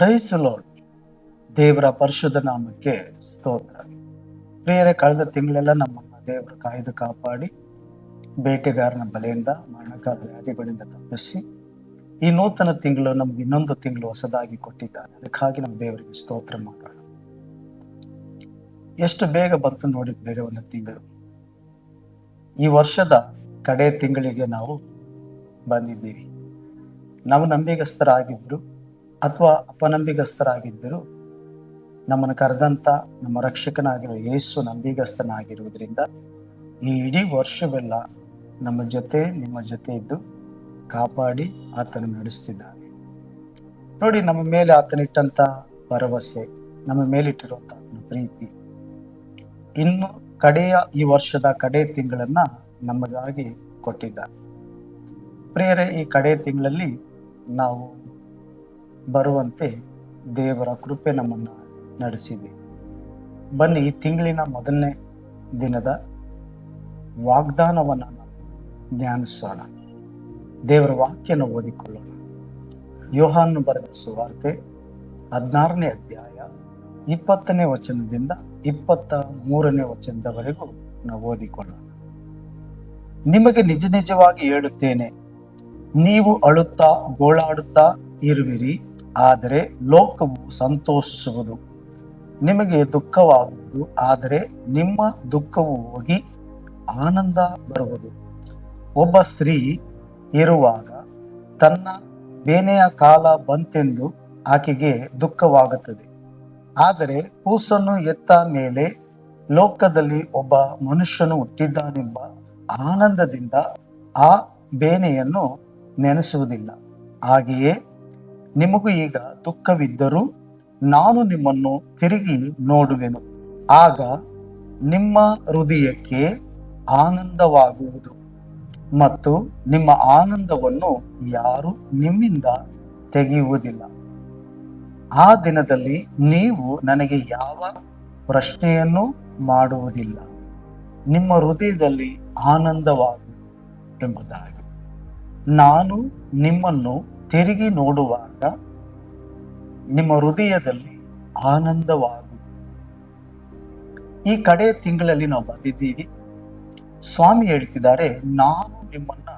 Price load ದೇವರ ಪರಿಶುದ್ಧ ನಾಮಕ್ಕೆ ಸ್ತೋತ್ರ. ಪ್ರಿಯರೇ, ಕಳೆದ ತಿಂಗಳೆಲ್ಲ ನಮ್ಮನ್ನು ದೇವರು ಕಾಯ್ದು ಕಾಪಾಡಿ, ಬೇಟೆಗಾರನ ಬಲೆಯಿಂದ ಮರಣಕಾಲ ವ್ಯಾಧಿಗಳಿಂದ ತಪ್ಪಿಸಿ, ಈ ನೂತನ ತಿಂಗಳು ನಮ್ಗೆ ಇನ್ನೊಂದು ತಿಂಗಳು ಹೊಸದಾಗಿ ಕೊಟ್ಟಿದ್ದಾನೆ. ಅದಕ್ಕಾಗಿ ನಮ್ಮ ದೇವರಿಗೆ ಸ್ತೋತ್ರ ಮಾಡೋಣ. ಎಷ್ಟು ಬೇಗ ಬಂತು ನೋಡಿ ಬೇರೆ ಒಂದು ತಿಂಗಳು. ಈ ವರ್ಷದ ಕಡೆ ತಿಂಗಳಿಗೆ ನಾವು ಬಂದಿದ್ದೀವಿ. ನಾವು ನಂಬಿಗಸ್ತರಾಗಿದ್ರು ಅಥವಾ ಅಪನಂಬಿಗಸ್ತರಾಗಿದ್ದರು ನಮ್ಮನ್ನು ಕರೆದಂತ ನಮ್ಮ ರಕ್ಷಕನಾಗಿರೋ ಯೇಸು ನಂಬಿಗಸ್ತನಾಗಿರುವುದರಿಂದ ಈ ಇಡೀ ವರ್ಷವೆಲ್ಲ ನಮ್ಮ ಜೊತೆ, ನಿಮ್ಮ ಜೊತೆ ಇದ್ದು ಕಾಪಾಡಿ ಆತನು ನಡೆಸ್ತಿದ್ದಾನೆ. ನೋಡಿ, ನಮ್ಮ ಮೇಲೆ ಆತನಿಟ್ಟಂಥ ಭರವಸೆ, ನಮ್ಮ ಮೇಲಿಟ್ಟಿರುವಂಥ ಆತನ ಪ್ರೀತಿ, ಇನ್ನು ಕಡೆಯ ಈ ವರ್ಷದ ಕಡೆ ತಿಂಗಳನ್ನ ನಮಗಾಗಿ ಕೊಟ್ಟಿದ್ದಾನೆ. ಪ್ರಿಯರೇ, ಈ ಕಡೆ ತಿಂಗಳಲ್ಲಿ ನಾವು ಬರುವಂತೆ ದೇವರ ಕೃಪೆ ನಮ್ಮನ್ನ ನಡೆಸಿದೆ. ಬನ್ನಿ ತಿಂಗಳಿನ ಮೊದಲನೇ ದಿನದ ವಾಗ್ದಾನವನ್ನು ನಾವು ಧ್ಯಾನಿಸೋಣ. ದೇವರ ವಾಕ್ಯನ ಓದಿಕೊಳ್ಳೋಣ. ಯೋಹಾನ್ನು ಬರೆದ ಸುವಾರ್ತೆ ಹದಿನಾರನೇ ಅಧ್ಯಾಯ ಇಪ್ಪತ್ತನೇ ವಚನದಿಂದ ಇಪ್ಪತ್ತ ಮೂರನೇ ವಚನದವರೆಗೂ ನಾವು ಓದಿಕೊಳ್ಳೋಣ. ನಿಮಗೆ ನಿಜ ನಿಜವಾಗಿ ಹೇಳುತ್ತೇನೆ, ನೀವು ಅಳುತ್ತಾ ಗೋಳಾಡುತ್ತಾ ಇರುವಿರಿ. ಆದರೆ ಲೋಕವು ಸಂತೋಷಿಸುವುದು. ನಿಮಗೆ ದುಃಖವಾಗುವುದು, ಆದರೆ ನಿಮ್ಮ ದುಃಖವು ಹೋಗಿ ಆನಂದ ಬರುವುದು. ಒಬ್ಬ ಸ್ತ್ರೀ ಇರುವಾಗ ತನ್ನ ಬೇನೆಯ ಕಾಲ ಬಂತೆಂದು ಆಕೆಗೆ ದುಃಖವಾಗುತ್ತದೆ. ಆದರೆ ಕೂಸನ್ನು ಎತ್ತ ಮೇಲೆ ಲೋಕದಲ್ಲಿ ಒಬ್ಬ ಮನುಷ್ಯನು ಹುಟ್ಟಿದ್ದಾನೆಂಬ ಆನಂದದಿಂದ ಆ ಬೇನೆಯನ್ನು ನೆನೆಸುವುದಿಲ್ಲ. ಹಾಗೆಯೇ ನಿಮಗೂ ಈಗ ದುಃಖವಿದ್ದರೂ ನಾನು ನಿಮ್ಮನ್ನು ತಿರುಗಿ ನೋಡುವೆನು. ಆಗ ನಿಮ್ಮ ಹೃದಯಕ್ಕೆ ಆನಂದವಾಗುವುದು ಮತ್ತು ನಿಮ್ಮ ಆನಂದವನ್ನು ಯಾರು ನಿಮ್ಮಿಂದ ತೆಗೆಯುವುದಿಲ್ಲ. ಆ ದಿನದಲ್ಲಿ ನೀವು ನನಗೆ ಯಾವ ಪ್ರಶ್ನೆಯನ್ನು ಮಾಡುವುದಿಲ್ಲ. ನಿಮ್ಮ ಹೃದಯದಲ್ಲಿ ಆನಂದವಾಗುವುದು ಎಂಬುದಾಗಿ. ನಾನು ನಿಮ್ಮನ್ನು ತಿರುಗಿ ನೋಡುವಾಗ ನಿಮ್ಮ ಹೃದಯದಲ್ಲಿ ಆನಂದವಾಗುವುದು. ಈ ಕಡೆ ತಿಂಗಳಲ್ಲಿ ನಾವು ಬಂದಿದ್ದೀವಿ. ಸ್ವಾಮಿ ಹೇಳ್ತಿದ್ದಾರೆ, ನಾನು ನಿಮ್ಮನ್ನ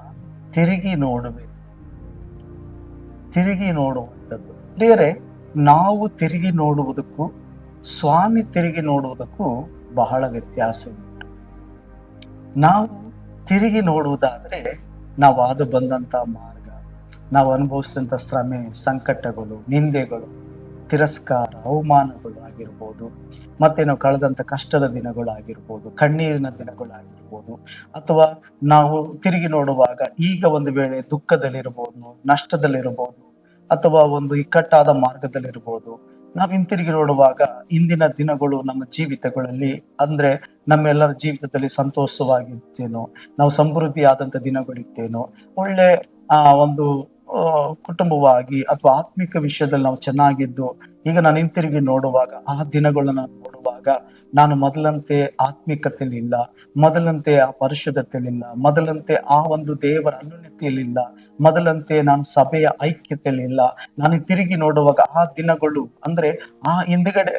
ತಿರುಗಿ ನೋಡುವೆ. ತಿರುಗಿ ನೋಡುವಂಥದ್ದು. ಬೇರೆ ನಾವು ತಿರುಗಿ ನೋಡುವುದಕ್ಕೂ, ಸ್ವಾಮಿ ತಿರುಗಿ ನೋಡುವುದಕ್ಕೂ ಬಹಳ ವ್ಯತ್ಯಾಸ ಉಂಟು. ನಾವು ತಿರುಗಿ ನೋಡುವುದಾದ್ರೆ ನಾವು ಅದು ಬಂದಂತ ಮಾರ್ಗ ನಾವು ಅನುಭವಿಸಿದಂಥ ಶ್ರಮೆ ಸಂಕಟಗಳು, ನಿಂದೆಗಳು, ತಿರಸ್ಕಾರ, ಅವಮಾನಗಳು ಆಗಿರ್ಬೋದು, ಮತ್ತೆ ನಾವು ಕಳೆದಂಥ ಕಷ್ಟದ ದಿನಗಳಾಗಿರ್ಬೋದು ಕಣ್ಣೀರಿನ ದಿನಗಳಾಗಿರ್ಬೋದು ಅಥವಾ ನಾವು ತಿರುಗಿ ನೋಡುವಾಗ ಈಗ ಒಂದು ವೇಳೆ ದುಃಖದಲ್ಲಿರ್ಬೋದು, ನಷ್ಟದಲ್ಲಿರ್ಬೋದು, ಅಥವಾ ಒಂದು ಇಕ್ಕಟ್ಟಾದ ಮಾರ್ಗದಲ್ಲಿರ್ಬೋದು, ನಾವು ಹಿಂತಿರುಗಿ ನೋಡುವಾಗ ಇಂದಿನ ದಿನಗಳು ನಮ್ಮ ಜೀವಿತಗಳಲ್ಲಿ, ಅಂದ್ರೆ ನಮ್ಮೆಲ್ಲರ ಜೀವಿತದಲ್ಲಿ ಸಂತೋಷವಾಗಿತ್ತೇನೋ, ನಾವು ಸಮೃದ್ಧಿಯಾದಂಥ ದಿನಗಳಿತ್ತೇನೋ, ಒಳ್ಳೆ, ಆ, ಒಂದು ಕುಟುಂಬವಾಗಿ ಅಥವಾ ಆತ್ಮಿಕ ವಿಷಯದಲ್ಲಿ ನಾವು ಚೆನ್ನಾಗಿದ್ದು ಈಗ ನಾನು ಹಿಂತಿರುಗಿ ನೋಡುವಾಗ, ಆ ದಿನಗಳನ್ನ ನೋಡುವಾಗ ನಾನು ಮೊದಲಂತೆ ಆತ್ಮಿಕತೆಯಲ್ಲಿ ಇಲ್ಲ ಮೊದಲಂತೆ ಆ ಪರಿಶುದ್ಧತೆಯಲ್ಲಿಲ್ಲ ಮೊದಲಂತೆ ಆ ಒಂದು ದೇವರ ಅನ್ಯೋನ್ಯತೆಯಲ್ಲಿಲ್ಲ ಮೊದಲಂತೆ ನಾನು ಸಭೆಯ ಐಕ್ಯತೆಯಲ್ಲಿ ಇಲ್ಲ ನಾನು ತಿರುಗಿ ನೋಡುವಾಗ ಆ ದಿನಗಳು, ಅಂದ್ರೆ ಆ ಹಿಂದ್ಗಡೆ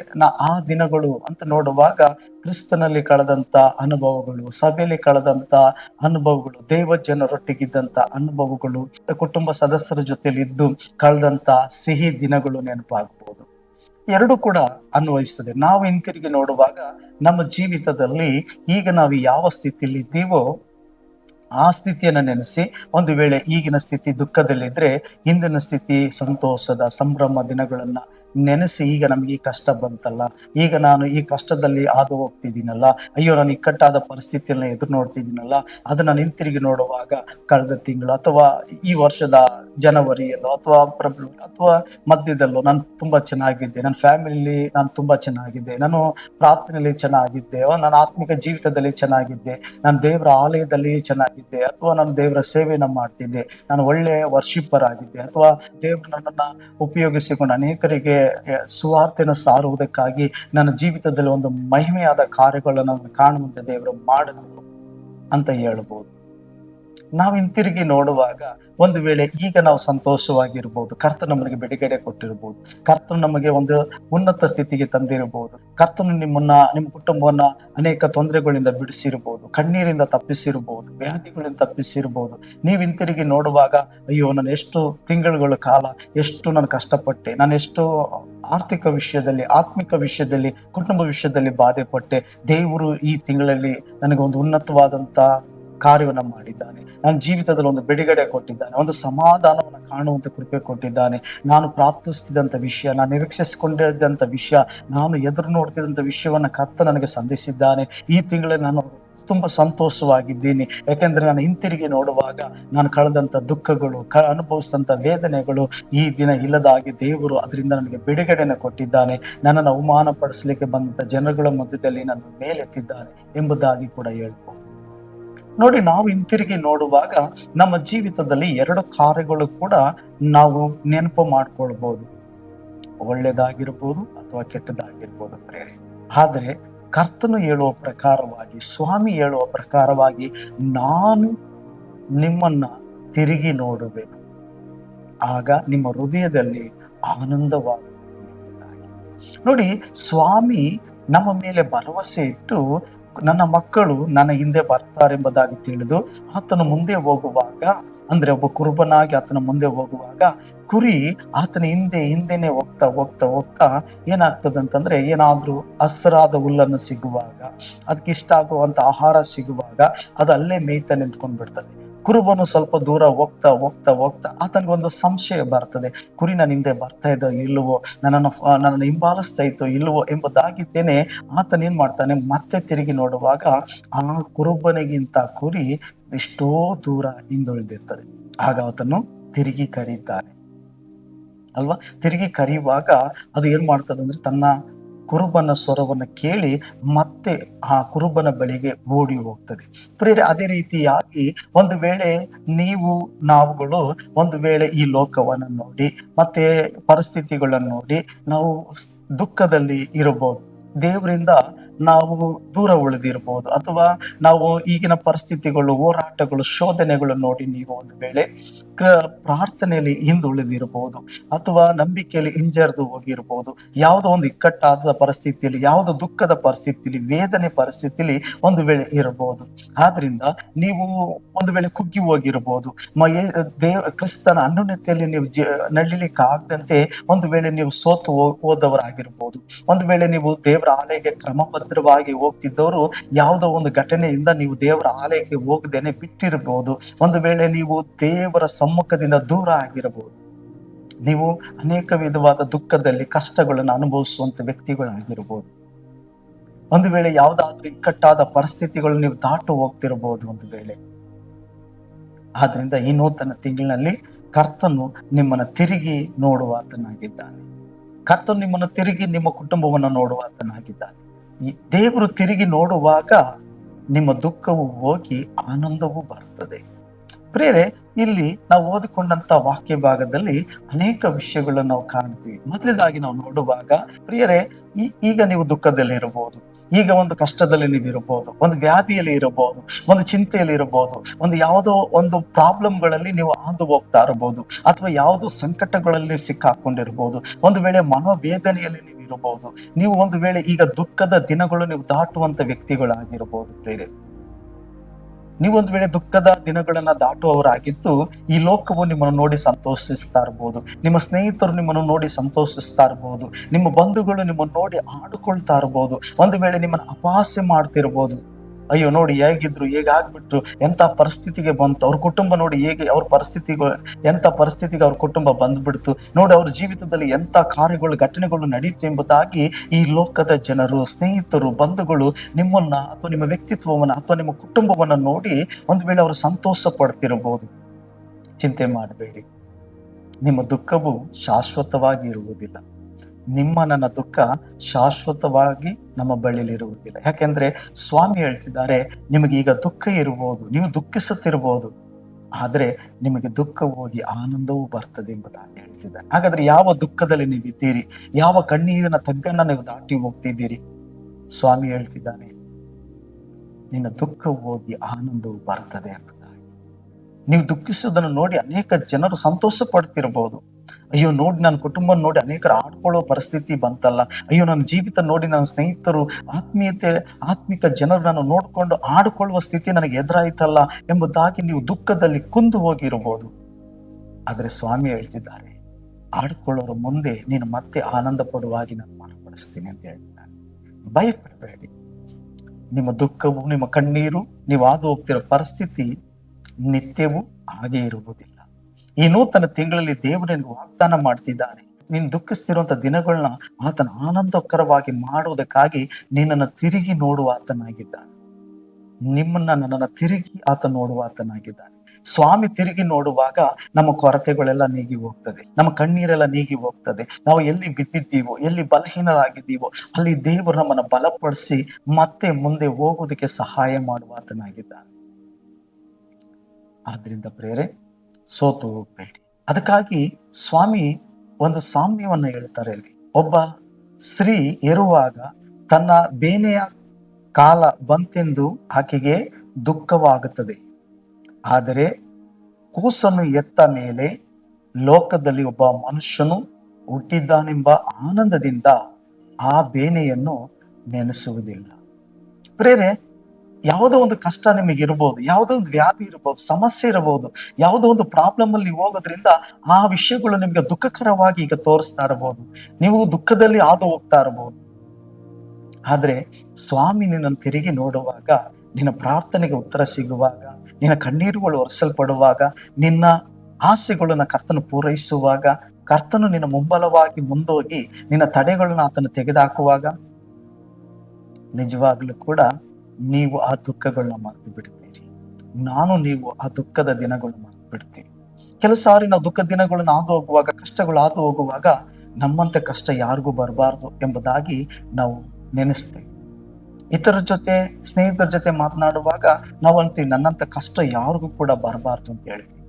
ಆ ದಿನಗಳು ಅಂತ ನೋಡುವಾಗ ಕ್ರಿಸ್ತನಲ್ಲಿ ಕಳೆದಂತ ಅನುಭವಗಳು, ಸಭೆಯಲ್ಲಿ ಕಳೆದಂತ ಅನುಭವಗಳು ದೇವ ಜನರೊಟ್ಟಿಗಿದ್ದಂತ ಅನುಭವಗಳು, ಕುಟುಂಬ ಸದಸ್ಯರ ಜೊತೆಲಿ ಇದ್ದು ಕಳೆದಂತ ಸಿಹಿ ದಿನಗಳು ನೆನಪಾಗಬಹುದು ಎರಡು ಕೂಡ ಅನ್ವಯಿಸ್ತದೆ. ನಾವು ಹಿಂತಿರುಗಿ ನೋಡುವಾಗ ನಮ್ಮ ಜೀವಿತದಲ್ಲಿ ಈಗ ನಾವು ಯಾವ ಸ್ಥಿತಿಯಲ್ಲಿ ಇದ್ದೀವೋ ಆ ಸ್ಥಿತಿಯನ್ನು ನೆನೆಸಿ ಒಂದು ವೇಳೆ ಈಗಿನ ಸ್ಥಿತಿ ದುಃಖದಲ್ಲಿದ್ರೆ, ಹಿಂದಿನ ಸ್ಥಿತಿ ಸಂತೋಷದ ಸಂಭ್ರಮ ದಿನಗಳನ್ನ ನೆನೆಸಿ ಈಗ ನಮ್ಗೆ ಈ ಕಷ್ಟ ಬಂತಲ್ಲ, ಈಗ ನಾನು ಈ ಕಷ್ಟದಲ್ಲಿ ಹಾದು ಹೋಗ್ತಿದ್ದೀನಲ್ಲ, ಅಯ್ಯೋ ನಾನು ಇಕ್ಕಟ್ಟಾದ ಪರಿಸ್ಥಿತಿಯನ್ನ ಎದುರು ನೋಡ್ತಿದ್ದೀನಲ್ಲ, ಅದನ್ನ ಹಿಂತಿರುಗಿ ನೋಡುವಾಗ ಕಳೆದ ತಿಂಗಳು ಅಥವಾ ಈ ವರ್ಷದ ಜನವರಿಯಲ್ಲೋ ಅಥವಾ ಫೆಬ್ರವರಿ ಅಥವಾ ಮಧ್ಯದಲ್ಲೋ ನಾನು ತುಂಬಾ ಚೆನ್ನಾಗಿದ್ದೆ ನನ್ನ ಫ್ಯಾಮಿಲಿ ನಾನು ತುಂಬಾ ಚೆನ್ನಾಗಿದ್ದೆ, ನಾನು ಪ್ರಾರ್ಥನೆಯಲ್ಲಿ ಚೆನ್ನಾಗಿದ್ದೆ ನನ್ನ ಆತ್ಮಿಕ ಜೀವಿತದಲ್ಲಿ ಚೆನ್ನಾಗಿದ್ದೆ, ನಾನು ದೇವರ ಆಲಯದಲ್ಲಿ ಚೆನ್ನಾಗಿದ್ದೆ, ಅಥವಾ ನಾನು ದೇವರ ಸೇವೆಯನ್ನ ಮಾಡ್ತಿದ್ದೆ, ನಾನು ಒಳ್ಳೆ ವರ್ಷಿಪ್ಪರ್ ಆಗಿದ್ದೆ, ಅಥವಾ ದೇವರು ನನ್ನನ್ನ ಉಪಯೋಗಿಸಿಕೊಂಡು ಅನೇಕರಿಗೆ ಸುವಾರ್ತೆನ ಸಾರುವುದಕ್ಕಾಗಿ ನನ್ನ ಜೀವಿತದಲ್ಲಿ ಒಂದು ಮಹಿಮೆಯಾದ ಕಾರ್ಯಗಳನ್ನು ಕಾಣುವಂತೆ ದೇವರು ಮಾಡಿದ್ರು ಅಂತ ಹೇಳ್ಬೋದು. ನಾವು ಹಿಂತಿರುಗಿ ನೋಡುವಾಗ ಒಂದು ವೇಳೆ ಈಗ ನಾವು ಸಂತೋಷವಾಗಿರ್ಬೋದು, ಕರ್ತನು ನಮಗೆ ಬಿಡುಗಡೆ ಕೊಟ್ಟಿರ್ಬೋದು, ಕರ್ತನು ನಮಗೆ ಒಂದು ಉನ್ನತ ಸ್ಥಿತಿಗೆ ತಂದಿರಬಹುದು, ಕರ್ತನು ನಿಮ್ಮನ್ನ, ನಿಮ್ಮ ಕುಟುಂಬವನ್ನ ಅನೇಕ ತೊಂದರೆಗಳಿಂದ ಬಿಡಿಸಿರ್ಬೋದು ಕಣ್ಣೀರಿಂದ ತಪ್ಪಿಸಿರ್ಬೋದು ವ್ಯಾಧಿಗಳಿಂದ ತಪ್ಪಿಸಿರ್ಬೋದು ನೀವು ಹಿಂತಿರುಗಿ ನೋಡುವಾಗ, ಅಯ್ಯೋ, ನಾನು ಎಷ್ಟು ತಿಂಗಳುಗಳ ಕಾಲ ಎಷ್ಟು ನಾನು ಕಷ್ಟಪಟ್ಟೆ, ನಾನು ಎಷ್ಟು ಆರ್ಥಿಕ ವಿಷಯದಲ್ಲಿ, ಆತ್ಮಿಕ ವಿಷಯದಲ್ಲಿ, ಕುಟುಂಬ ವಿಷಯದಲ್ಲಿ ಬಾಧೆ ಪಟ್ಟೆ ದೇವರು ಈ ತಿಂಗಳಲ್ಲಿ ನನಗೆ ಒಂದು ಉನ್ನತವಾದಂತ ಕಾರ್ಯವನ್ನು ಮಾಡಿದ್ದಾನೆ. ನನ್ನ ಜೀವಿತದಲ್ಲಿ ಒಂದು ಬಿಡುಗಡೆ ಕೊಟ್ಟಿದ್ದಾನೆ. ಒಂದು ಸಮಾಧಾನವನ್ನು ಕಾಣುವಂತ ಕೃಪೆ ಕೊಟ್ಟಿದ್ದಾನೆ. ನಾನು ಪ್ರಾರ್ಥಿಸ್ತಿದ್ದಂಥ ವಿಷಯ, ನಾನು ನಿರೀಕ್ಷಿಸಿಕೊಂಡಿದ್ದಂಥ ವಿಷಯ, ನಾನು ಎದುರು ನೋಡ್ತಿದ್ದಂಥ ವಿಷಯವನ್ನು ಕತ್ತ ನನಗೆ ಸಂಧಿಸಿದ್ದಾನೆ. ಈ ತಿಂಗಳು ನಾನು ತುಂಬಾ ಸಂತೋಷವಾಗಿದ್ದೀನಿ. ಯಾಕೆಂದ್ರೆ ನಾನು ಹಿಂತಿರುಗಿ ನೋಡುವಾಗ ನಾನು ಕಳೆದಂತ ದುಃಖಗಳು, ಕ ಅನುಭವಿಸಿದಂಥ ವೇದನೆಗಳು ಈ ದಿನ ಇಲ್ಲದಾಗಿ ದೇವರು ಅದರಿಂದ ನನಗೆ ಬಿಡುಗಡೆನ ಕೊಟ್ಟಿದ್ದಾನೆ. ನನ್ನನ್ನು ಅವಮಾನ ಪಡಿಸಲಿಕ್ಕೆ ಬಂದಂತ ಜನಗಳ ಮಧ್ಯದಲ್ಲಿ ನನ್ನ ಮೇಲೆತ್ತಿದ್ದಾನೆ ಎಂಬುದಾಗಿ ಕೂಡ ಹೇಳ್ಬೋದು. ನೋಡಿ, ನಾವು ಹಿಂತಿರುಗಿ ನೋಡುವಾಗ ನಮ್ಮ ಜೀವಿತದಲ್ಲಿ ಎರಡು ಕಾರ್ಯಗಳು ಕೂಡ ನಾವು ನೆನಪು ಮಾಡ್ಕೊಳ್ಬಹುದು ಒಳ್ಳೇದಾಗಿರ್ಬೋದು ಅಥವಾ ಕೆಟ್ಟದಾಗಿರ್ಬೋದು ಪ್ರೇರೆ. ಆದರೆ ಕರ್ತನು ಹೇಳುವ ಪ್ರಕಾರವಾಗಿ, ಸ್ವಾಮಿ ಹೇಳುವ ಪ್ರಕಾರವಾಗಿ ನಾನು ನಿಮ್ಮನ್ನ ತಿರುಗಿ ನೋಡುವೆನು. ಆಗ ನಿಮ್ಮ ಹೃದಯದಲ್ಲಿ ಆನಂದವಾಗುತ್ತದೆ ನೋಡಿ, ಸ್ವಾಮಿ ನಮ್ಮ ಮೇಲೆ ಭರವಸೆ ಇಟ್ಟು ನನ್ನ ಮಕ್ಕಳು ನನ್ನ ಹಿಂದೆ ಬರ್ತಾರೆಂಬುದಾಗಿ ತಿಳಿದು ಆತನ ಮುಂದೆ ಹೋಗುವಾಗ, ಅಂದ್ರೆ ಒಬ್ಬ ಕುರುಬನಾಗಿ ಆತನ ಮುಂದೆ ಹೋಗುವಾಗ ಕುರಿ ಆತನ ಹಿಂದೆ ಹಿಂದೆನೆ ಹೋಗ್ತಾ ಹೋಗ್ತಾ ಹೋಗ್ತಾ ಏನಾಗ್ತದೆ ಅಂತಂದ್ರೆ ಏನಾದ್ರೂ ಹಸ್ರಾದ ಹುಲ್ಲನ್ನು ಸಿಗುವಾಗ, ಅದಕ್ಕೆ ಇಷ್ಟ ಆಗುವಂತ ಆಹಾರ ಸಿಗುವಾಗ ಅದು ಅಲ್ಲೇ ಮೇಯ್ತಾ ನಿಂತ್ಕೊಂಡ್ ಬಿಡ್ತದೆ ಕುರುಬನು ಸ್ವಲ್ಪ ದೂರ ಹೋಗ್ತಾ ಹೋಗ್ತಾ ಹೋಗ್ತಾ ಆತನಿಗೊಂದು ಸಂಶಯ ಬರ್ತದೆ. ಕುರಿ ನನ್ನ ಹಿಂದೆ ಬರ್ತಾ ಇದ್ದೋ ಇಲ್ಲವೋ? ನನ್ನನ್ನು ನನ್ನನ್ನು ಹಿಂಬಾಲಿಸ್ತಾ ಇತ್ತು ಇಲ್ಲವೋ ಎಂಬುದಾಗಿದ್ದೇನೆ ಆತನ ಏನ್ ಮಾಡ್ತಾನೆ? ಮತ್ತೆ ತಿರುಗಿ ನೋಡುವಾಗ ಆ ಕುರುಬನಿಗಿಂತ ಕುರಿ ಎಷ್ಟೋ ದೂರ ಹಿಂದುಳಿದಿರ್ತದೆ. ಆಗ ಆತನು ತಿರುಗಿ ಕರೀತಾನೆ. ಅಲ್ವಾ? ತಿರುಗಿ ಕರೆಯುವಾಗ ಅದು ಏನ್ ಮಾಡ್ತದೆ ಅಂದ್ರೆ ತನ್ನ ಕುರುಬನ ಸ್ವರವನ್ನು ಕೇಳಿ ಮತ್ತೆ ಆ ಕುರುಬನ ಬಳಿಗೆ ಓಡಿ ಹೋಗ್ತದೆ. ಪ್ರೇರೆ ಅದೇ ರೀತಿಯಾಗಿ ಒಂದು ವೇಳೆ ನೀವು, ನಾವುಗಳು ಒಂದು ವೇಳೆ ಈ ಲೋಕವನ್ನು ನೋಡಿ, ಮತ್ತೆ ಪರಿಸ್ಥಿತಿಗಳನ್ನು ನೋಡಿ, ನಾವು ದುಃಖದಲ್ಲಿ ಇರಬಹುದು. ದೇವರಿಂದ ನಾವು ದೂರ ಉಳಿದಿರಬಹುದು. ಅಥವಾ ನಾವು ಈಗಿನ ಪರಿಸ್ಥಿತಿಗಳು, ಹೋರಾಟಗಳು, ಶೋಧನೆಗಳು ನೋಡಿ ನೀವು ಒಂದು ವೇಳೆ ಪ್ರಾರ್ಥನೆಯಲ್ಲಿ ಹಿಂದುಳಿದಿರಬಹುದು. ಅಥವಾ ನಂಬಿಕೆಯಲ್ಲಿ ಹಿಂಜರಿದು ಹೋಗಿರಬಹುದು. ಯಾವುದೋ ಒಂದು ಇಕ್ಕಟ್ಟಾದ ಪರಿಸ್ಥಿತಿಯಲ್ಲಿ, ಯಾವುದೋ ದುಃಖದ ಪರಿಸ್ಥಿತಿಯಲ್ಲಿ, ವೇದನೆ ಪರಿಸ್ಥಿತಿಯಲ್ಲಿ ಒಂದು ವೇಳೆ ಇರಬಹುದು. ಆದ್ರಿಂದ ನೀವು ಒಂದು ವೇಳೆ ಕುಗ್ಗಿ ಹೋಗಿರಬಹುದು. ದೇವ ಕ್ರಿಸ್ತನ ಅನ್ಯೂನ್ಯತೆಯಲ್ಲಿ ನೀವು ಜ ನಡಿಲಿಕ್ಕೆ ಆಗದಂತೆ ಒಂದು ವೇಳೆ ನೀವು ಸೋತು ಹೋದವರಾಗಿರ್ಬೋದು ಒಂದು ವೇಳೆ ನೀವು ದೇವರ ಆಲಯಕ್ಕೆ ಕ್ರಮಬದ್ಧವಾಗಿ ಹೋಗ್ತಿದ್ದವರು ಯಾವುದೋ ಒಂದು ಘಟನೆಯಿಂದ ನೀವು ದೇವರ ಆಲಯಕ್ಕೆ ಹೋಗದೇನೆ ಬಿಟ್ಟಿರಬಹುದು. ಒಂದು ವೇಳೆ ನೀವು ದೇವರ ಸಮ್ಮುಖದಿಂದ ದೂರ ಆಗಿರಬಹುದು. ನೀವು ಅನೇಕ ವಿಧವಾದ ದುಃಖದಲ್ಲಿ ಕಷ್ಟಗಳನ್ನು ಅನುಭವಿಸುವಂತ ವ್ಯಕ್ತಿಗಳಾಗಿರ್ಬೋದು ಒಂದು ವೇಳೆ ಯಾವುದಾದ್ರೂ ಇಕ್ಕಟ್ಟಾದ ಪರಿಸ್ಥಿತಿಗಳು ನೀವು ದಾಟು ಹೋಗ್ತಿರಬಹುದು ಒಂದು ವೇಳೆ. ಆದ್ರಿಂದ ಈ ನೂತನ ತಿಂಗಳಿನಲ್ಲಿ ಕರ್ತನು ನಿಮ್ಮನ್ನ ತಿರುಗಿ ನೋಡುವಾತನಾಗಿದ್ದಾನೆ. ಕರ್ತನು ನಿಮ್ಮನ್ನು ತಿರುಗಿ ನಿಮ್ಮ ಕುಟುಂಬವನ್ನು ನೋಡುವಾತನಾಗಿದ್ದಾನೆ. ಈ ದೇವರು ತಿರುಗಿ ನೋಡುವಾಗ ನಿಮ್ಮ ದುಃಖವು ಹೋಗಿ ಆನಂದವೂ ಬರುತ್ತದೆ. ಪ್ರಿಯರೇ, ಇಲ್ಲಿ ನಾವು ಓದಿಕೊಂಡಂತ ವಾಕ್ಯ ಭಾಗದಲ್ಲಿ ಅನೇಕ ವಿಷಯಗಳನ್ನು ನಾವು ಕಾಣ್ತೀವಿ. ಮೊದಲದಾಗಿ ನಾವು ನೋಡುವಾಗ, ಪ್ರಿಯರೇ, ಈ ಈಗ ನೀವು ದುಃಖದಲ್ಲಿ ಇರಬಹುದು ಈಗ ಒಂದು ಕಷ್ಟದಲ್ಲಿ ನೀವು ಇರಬಹುದು, ಒಂದು ವ್ಯಾಧಿಯಲ್ಲಿ ಇರಬಹುದು, ಒಂದು ಚಿಂತೆಯಲ್ಲಿ ಇರಬಹುದು, ಒಂದು ಯಾವುದೋ ಒಂದು ಪ್ರಾಬ್ಲಮ್ಗಳಲ್ಲಿ ನೀವು ಹಾದು ಹೋಗ್ತಾ ಇರಬಹುದು, ಅಥವಾ ಯಾವುದೋ ಸಂಕಟಗಳಲ್ಲಿ ಸಿಕ್ಕಾಕೊಂಡಿರಬಹುದು. ಒಂದು ವೇಳೆ ಮನೋವೇದನೆಯಲ್ಲಿ ನೀವು ಇರಬಹುದು, ನೀವು ಒಂದು ವೇಳೆ ಈಗ ದುಃಖದ ದಿನಗಳು ನೀವು ದಾಟುವಂತ ವ್ಯಕ್ತಿಗಳಾಗಿರಬಹುದು ಪ್ರೇರೆ ನೀವು ಒಂದು ವೇಳೆ ದುಃಖದ ದಿನಗಳನ್ನ ದಾಟುವವರಾಗಿದ್ದು, ಈ ಲೋಕವು ನಿಮ್ಮನ್ನು ನೋಡಿ ಸಂತೋಷಿಸ್ತಾ ಇರ್ಬೋದು. ನಿಮ್ಮ ಸ್ನೇಹಿತರು ನಿಮ್ಮನ್ನು ನೋಡಿ ಸಂತೋಷಿಸ್ತಾ ಇರ್ಬೋದು. ನಿಮ್ಮ ಬಂಧುಗಳು ನಿಮ್ಮನ್ನು ನೋಡಿ ಆಡುಕೊಳ್ತಾ ಇರ್ಬೋದು. ಒಂದು ವೇಳೆ ನಿಮ್ಮನ್ನು ಅಪಹಾಸ್ಯ ಮಾಡ್ತಿರ್ಬೋದು. ಅಯ್ಯೋ ನೋಡಿ ಹೇಗಿದ್ರು ಹೇಗಾಗ್ಬಿಟ್ರು ಎಂತ ಪರಿಸ್ಥಿತಿಗೆ ಬಂತು, ಅವ್ರ ಕುಟುಂಬ ನೋಡಿ ಹೇಗೆ, ಅವ್ರ ಪರಿಸ್ಥಿತಿಗಳು, ಎಂತ ಪರಿಸ್ಥಿತಿಗೆ ಅವ್ರ ಕುಟುಂಬ ಬಂದ್ಬಿಡ್ತು, ನೋಡಿ ಅವ್ರ ಜೀವಿತದಲ್ಲಿ ಎಂತ ಕಾರ್ಯಗಳು, ಘಟನೆಗಳು ನಡೆಯುತ್ತೆ ಎಂಬುದಾಗಿ ಈ ಲೋಕದ ಜನರು, ಸ್ನೇಹಿತರು, ಬಂಧುಗಳು ನಿಮ್ಮನ್ನ ಅಥವಾ ನಿಮ್ಮ ವ್ಯಕ್ತಿತ್ವವನ್ನು ಅಥವಾ ನಿಮ್ಮ ಕುಟುಂಬವನ್ನ ನೋಡಿ ಒಂದು ವೇಳೆ ಅವರು ಸಂತೋಷ ಪಡ್ತಿರಬಹುದು. ಚಿಂತೆ ಮಾಡಬೇಡಿ. ನಿಮ್ಮ ದುಃಖವು ಶಾಶ್ವತವಾಗಿ ಇರುವುದಿಲ್ಲ. ನಿಮ್ಮ ನನ್ನ ದುಃಖ ಶಾಶ್ವತವಾಗಿ ನಮ್ಮ ಬಳಿಲಿರುವುದಿಲ್ಲ. ಯಾಕೆಂದ್ರೆ ಸ್ವಾಮಿ ಹೇಳ್ತಿದ್ದಾರೆ, ನಿಮಗೆ ಈಗ ದುಃಖ ಇರಬಹುದು ನೀವು ದುಃಖಿಸುತ್ತಿರಬಹುದು ಆದ್ರೆ ನಿಮಗೆ ದುಃಖ ಹೋಗಿ ಆನಂದವೂ ಬರ್ತದೆ ಎಂಬುದಾಗಿ ಹೇಳ್ತಿದ್ದಾರೆ. ಹಾಗಾದ್ರೆ ಯಾವ ದುಃಖದಲ್ಲಿ ನೀವು ಇದ್ದೀರಿ ಯಾವ ಕಣ್ಣೀರಿನ ತಗ್ಗನ್ನ ನೀವು ದಾಟಿ ಹೋಗ್ತಿದ್ದೀರಿ? ಸ್ವಾಮಿ ಹೇಳ್ತಿದ್ದಾನೆ, ನಿನ್ನ ದುಃಖ ಹೋಗಿ ಆನಂದವು ಬರ್ತದೆ ಎಂಬುದಾಗಿ. ನೀವು ದುಃಖಿಸುವುದನ್ನು ನೋಡಿ ಅನೇಕ ಜನರು ಸಂತೋಷ ಪಡ್ತಿರಬಹುದು ಅಯ್ಯೋ, ನೋಡಿ ನನ್ನ ಕುಟುಂಬ ನೋಡಿ ಅನೇಕರು ಆಡ್ಕೊಳ್ಳೋ ಪರಿಸ್ಥಿತಿ ಬಂತಲ್ಲ. ಅಯ್ಯೋ ನನ್ನ ಜೀವಿತ ನೋಡಿ ನನ್ನ ಸ್ನೇಹಿತರು ಆತ್ಮೀಯತೆ, ಆತ್ಮಿಕ ಜನರು ನಾನು ನೋಡಿಕೊಂಡು ಆಡ್ಕೊಳ್ಳುವ ಸ್ಥಿತಿ ನನಗೆ ಎದುರಾಯ್ತಲ್ಲ ಎಂಬುದಾಗಿ ನೀವು ದುಃಖದಲ್ಲಿ ಕುಂದು ಹೋಗಿರಬಹುದು. ಆದರೆ ಸ್ವಾಮಿ ಹೇಳ್ತಿದ್ದಾರೆ, ಆಡ್ಕೊಳ್ಳೋರ ಮುಂದೆ ನೀನು ಮತ್ತೆ ಆನಂದ ಪಡುವಾಗಿ ನಾನು ಮಾರ್ಪಡಿಸ್ತೀನಿ ಅಂತ ಹೇಳ್ತಿದ್ದಾನೆ ಭಯಪಡಬೇಡಿ. ನಿಮ್ಮ ದುಃಖವು, ನಿಮ್ಮ ಕಣ್ಣೀರು, ನೀವು ಹಾದು ಹೋಗ್ತಿರೋ ಪರಿಸ್ಥಿತಿ ನಿತ್ಯವೂ ಹಾಗೆ ಇರುವುದಿಲ್ಲ. ಈ ನೂತನ ತಿಂಗಳಲ್ಲಿ ದೇವರು ನಿನಗೆ ವಾಗ್ದಾನ ಮಾಡ್ತಿದ್ದಾನೆ. ನೀನು ದುಃಖಿಸ್ತಿರುವಂತ ದಿನಗಳನ್ನ ಆತನ ಆನಂದಕರವಾಗಿ ಮಾಡುವುದಕ್ಕಾಗಿ ನಿನ್ನನ್ನು ತಿರುಗಿ ನೋಡುವ ಆತನಾಗಿದ್ದಾನೆ. ನಿಮ್ಮನ್ನ ನನ್ನನ್ನು ತಿರುಗಿ ಆತ ನೋಡುವ ಆತನಾಗಿದ್ದಾನೆ. ಸ್ವಾಮಿ ತಿರುಗಿ ನೋಡುವಾಗ ನಮ್ಮ ಕೊರತೆಗಳೆಲ್ಲ ನೀಗಿ ಹೋಗ್ತದೆ. ನಮ್ಮ ಕಣ್ಣೀರೆಲ್ಲ ನೀಗಿ ಹೋಗ್ತದೆ. ನಾವು ಎಲ್ಲಿ ಬಿದ್ದಿದ್ದೀವೋ, ಎಲ್ಲಿ ಬಲಹೀನರಾಗಿದ್ದೀವೋ, ಅಲ್ಲಿ ದೇವರು ನಮ್ಮನ್ನ ಬಲಪಡಿಸಿ ಮತ್ತೆ ಮುಂದೆ ಹೋಗೋದಕ್ಕೆ ಸಹಾಯ ಮಾಡುವ ಆತನಾಗಿದ್ದಾನೆ. ಆದ್ರಿಂದ ಪ್ರೇರೆ ಸೋತು ಹೋಗ್ಬೇಡಿ. ಅದಕ್ಕಾಗಿ ಸ್ವಾಮಿ ಒಂದು ಸಾಮ್ಯವನ್ನು ಹೇಳ್ತಾರೆ ಅಲ್ಲಿ. ಒಬ್ಬ ಸ್ತ್ರೀ ಇರುವಾಗ ತನ್ನ ಬೇನೆಯ ಕಾಲ ಬಂತೆಂದು ಆಕೆಗೆ ದುಃಖವಾಗುತ್ತದೆ. ಆದರೆ ಕೂಸನ್ನು ಎತ್ತ ಮೇಲೆ ಲೋಕದಲ್ಲಿ ಒಬ್ಬ ಮನುಷ್ಯನು ಹುಟ್ಟಿದ್ದಾನೆಂಬ ಆನಂದದಿಂದ ಆ ಬೇನೆಯನ್ನು ನೆನೆಸುವುದಿಲ್ಲ. ಪ್ರೇರೆ ಯಾವುದೋ ಒಂದು ಕಷ್ಟ ನಿಮಗೆ ಇರಬಹುದು ಯಾವುದೋ ಒಂದು ವ್ಯಾಧಿ ಇರಬಹುದು ಸಮಸ್ಯೆ ಇರಬಹುದು ಯಾವುದೋ ಒಂದು ಪ್ರಾಬ್ಲಮ್ ಅಲ್ಲಿ ಹೋಗೋದ್ರಿಂದ ಆ ವಿಷಯಗಳು ನಿಮ್ಗೆ ದುಃಖಕರವಾಗಿ ಈಗ ತೋರಿಸ್ತಾ ಇರಬಹುದು ನೀವು ದುಃಖದಲ್ಲಿ ಹಾದು ಹೋಗ್ತಾ ಇರಬಹುದು ಆದ್ರೆ ಸ್ವಾಮಿ ನಿನ್ನನ್ನು ತಿರುಗಿ ನೋಡುವಾಗ, ನಿನ್ನ ಪ್ರಾರ್ಥನೆಗೆ ಉತ್ತರ ಸಿಗುವಾಗ, ನಿನ್ನ ಕಣ್ಣೀರುಗಳು ಒರೆಸಲ್ಪಡುವಾಗ, ನಿನ್ನ ಆಸೆಗಳನ್ನ ಕರ್ತನು ಪೂರೈಸುವಾಗ, ಕರ್ತನು ನಿನ್ನ ಮುಂಬಲವಾಗಿ ಮುಂದೋಗಿ ನಿನ್ನ ತಡೆಗಳನ್ನ ಆತನು ತೆಗೆದುಹಾಕುವಾಗ, ನಿಜವಾಗ್ಲೂ ಕೂಡ ನೀವು ಆ ದುಃಖಗಳನ್ನ ಮರೆತು ಬಿಡ್ತೀರಿ ನಾನು ನೀವು ಆ ದುಃಖದ ದಿನಗಳನ್ನ ಮರೆತು ಬಿಡ್ತೀವಿ ಕೆಲವು ಸಾರಿ ನಾವು ದುಃಖ ದಿನಗಳನ್ನ ಹಾದು ಹೋಗುವಾಗ ಕಷ್ಟಗಳು ಹಾದು ಹೋಗುವಾಗ ನಮ್ಮಂತ ಕಷ್ಟ ಯಾರಿಗೂ ಬರಬಾರ್ದು ಎಂಬುದಾಗಿ ನಾವು ನೆನೆಸ್ತೇವೆ. ಇತರ ಜೊತೆ, ಸ್ನೇಹಿತರ ಜೊತೆ ಮಾತನಾಡುವಾಗ ನಾವು ಅಂತೀವಿ ನನ್ನಂತ ಕಷ್ಟ ಯಾರಿಗೂ ಕೂಡ ಬರಬಾರ್ದು ಅಂತ ಹೇಳ್ತೀವಿ.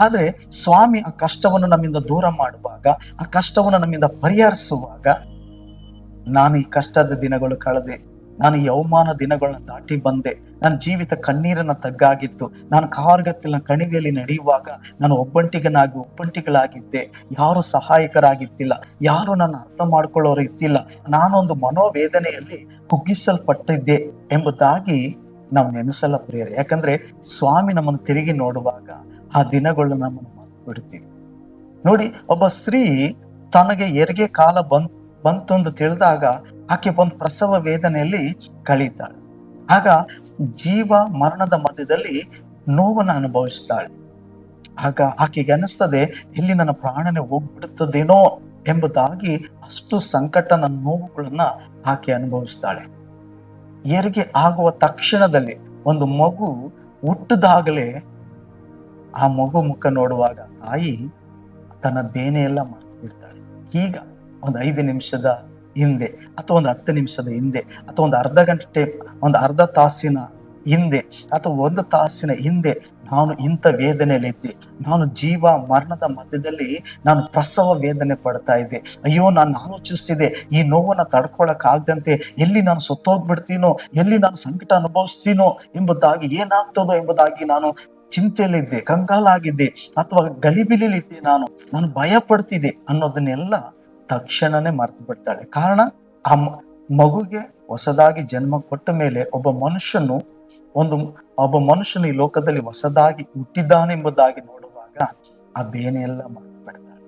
ಆದ್ರೆ ಸ್ವಾಮಿ ಆ ಕಷ್ಟವನ್ನು ನಮ್ಮಿಂದ ದೂರ ಮಾಡುವಾಗ, ಆ ಕಷ್ಟವನ್ನು ನಮ್ಮಿಂದ ಪರಿಹರಿಸುವಾಗ ನಾನು ಈ ಕಷ್ಟದ ದಿನಗಳು ಕಳೆದೆ. ನಾನು ಈ ಅವಮಾನ ದಿನಗಳನ್ನ ದಾಟಿ ಬಂದೆ. ನನ್ನ ಜೀವಿತ ಕಣ್ಣೀರನ್ನ ತಗ್ಗಾಗಿತ್ತು. ನಾನು ಕಾರ್ಗತ್ತಿನ ಕಣಿವೆಯಲ್ಲಿ ನಡೆಯುವಾಗ ನಾನು ಒಬ್ಬಂಟಿಗನಾಗಿ ಒಬ್ಬಂಟಿಗಳಾಗಿದ್ದೆ. ಯಾರು ಸಹಾಯಕರಾಗಿತ್ತಿಲ್ಲ ಯಾರು ನನ್ನ ಅರ್ಥ ಮಾಡ್ಕೊಳ್ಳೋರು ಇದ್ದಿಲ್ಲ. ನಾನೊಂದು ಮನೋವೇದನೆಯಲ್ಲಿ ಕುಗ್ಗಿಸಲ್ಪಟ್ಟಿದ್ದೆ ಎಂಬುದಾಗಿ ನಾವು ನೆನೆಸಲ್ಲ ಪ್ರಿಯರೇ. ಯಾಕಂದ್ರೆ ಸ್ವಾಮಿ ನಮ್ಮನ್ನು ತಿರುಗಿ ನೋಡುವಾಗ ಆ ದಿನಗಳನ್ನ ನಮ್ಮನ್ನು ಮರೆತು ಬಿಡ್ತೀವಿ ನೋಡಿ, ಒಬ್ಬ ಸ್ತ್ರೀ ತನಗೆ ಎರಿಗೆ ಕಾಲ ಬಂತ್. ಬಂತು ಅಂತ ತಿಳಿದಾಗ ಆಕೆ ಒಂದು ಪ್ರಸವ ವೇದನೆಯಲ್ಲಿ ಕಳೀತಾಳೆ. ಆಗ ಜೀವ ಮರಣದ ಮಧ್ಯದಲ್ಲಿ ನೋವನ್ನು ಅನುಭವಿಸ್ತಾಳೆ. ಆಗ ಆಕೆಗೆ ಅನಿಸ್ತದೆ ಇಲ್ಲಿ ನನ್ನ ಪ್ರಾಣನೆ ಹೋಗ್ಬಿಡುತ್ತದೇನೋ ಎಂಬುದಾಗಿ ಅಷ್ಟು ಸಂಕಟನ ನೋವುಗಳನ್ನ ಆಕೆ ಅನುಭವಿಸ್ತಾಳೆ. ಹೆರಿಗೆ ಆಗುವ ತಕ್ಷಣದಲ್ಲಿ ಒಂದು ಮಗು ಹುಟ್ಟಿದಾಗಲೇ ಆ ಮಗು ಮುಖ ನೋಡುವಾಗ ತಾಯಿ ತನ್ನ ದೇನೆಯೆಲ್ಲ ಮರೆತು ಬಿಡ್ತಾಳೆ ಈಗ ಒಂದು ಐದು ನಿಮಿಷದ ಹಿಂದೆ ಅಥವಾ ಒಂದು ಹತ್ತು ನಿಮಿಷದ ಹಿಂದೆ ಅಥವಾ ಒಂದು ಅರ್ಧ ಗಂಟೆ ಒಂದು ಅರ್ಧ ತಾಸಿನ ಹಿಂದೆ ಅಥವಾ ಒಂದು ತಾಸಿನ ಹಿಂದೆ ನಾನು ಇಂಥ ವೇದನೆಯಲ್ಲಿದ್ದೆ. ನಾನು ಜೀವ ಮರಣದ ಮಧ್ಯದಲ್ಲಿ ನಾನು ಪ್ರಸವ ವೇದನೆ ಪಡ್ತಾ ಇದ್ದೆ. ಅಯ್ಯೋ, ನಾನು ಆಲೋಚಿಸ್ತಿದ್ದೆ, ಈ ನೋವನ್ನು ತಡ್ಕೊಳಕ್ಕಾಗದಂತೆ ಎಲ್ಲಿ ನಾನು ಸತ್ತೋಗ್ಬಿಡ್ತೀನೋ, ಎಲ್ಲಿ ನಾನು ಸಂಕಟ ಅನುಭವಿಸ್ತೀನೋ ಎಂಬುದಾಗಿ ಏನಾಗ್ತದೋ ಎಂಬುದಾಗಿ ನಾನು ಚಿಂತೆಯಲ್ಲಿದ್ದೆ, ಕಂಗಾಲಾಗಿದ್ದೆ ಅಥವಾ ಗಲಿಬಿಲಿಲಿದ್ದೆ ನಾನು. ನಾನು ಭಯ ಪಡ್ತಿದ್ದೆ ಅನ್ನೋದನ್ನೆಲ್ಲ ತಕ್ಷಣನೇ ಮರೆತು ಬಿಡ್ತಾಳೆ. ಕಾರಣ, ಆ ಮಗುಗೆ ಹೊಸದಾಗಿ ಜನ್ಮ ಕೊಟ್ಟ ಮೇಲೆ ಒಬ್ಬ ಮನುಷ್ಯನು ಒಂದು, ಒಬ್ಬ ಮನುಷ್ಯನು ಈ ಲೋಕದಲ್ಲಿ ಹೊಸದಾಗಿ ಹುಟ್ಟಿದ್ದಾನೆಂಬುದಾಗಿ ನೋಡುವಾಗ ಆ ಬೇನೆಯೆಲ್ಲ ಮರೆತು ಬಿಡ್ತಾಳೆ.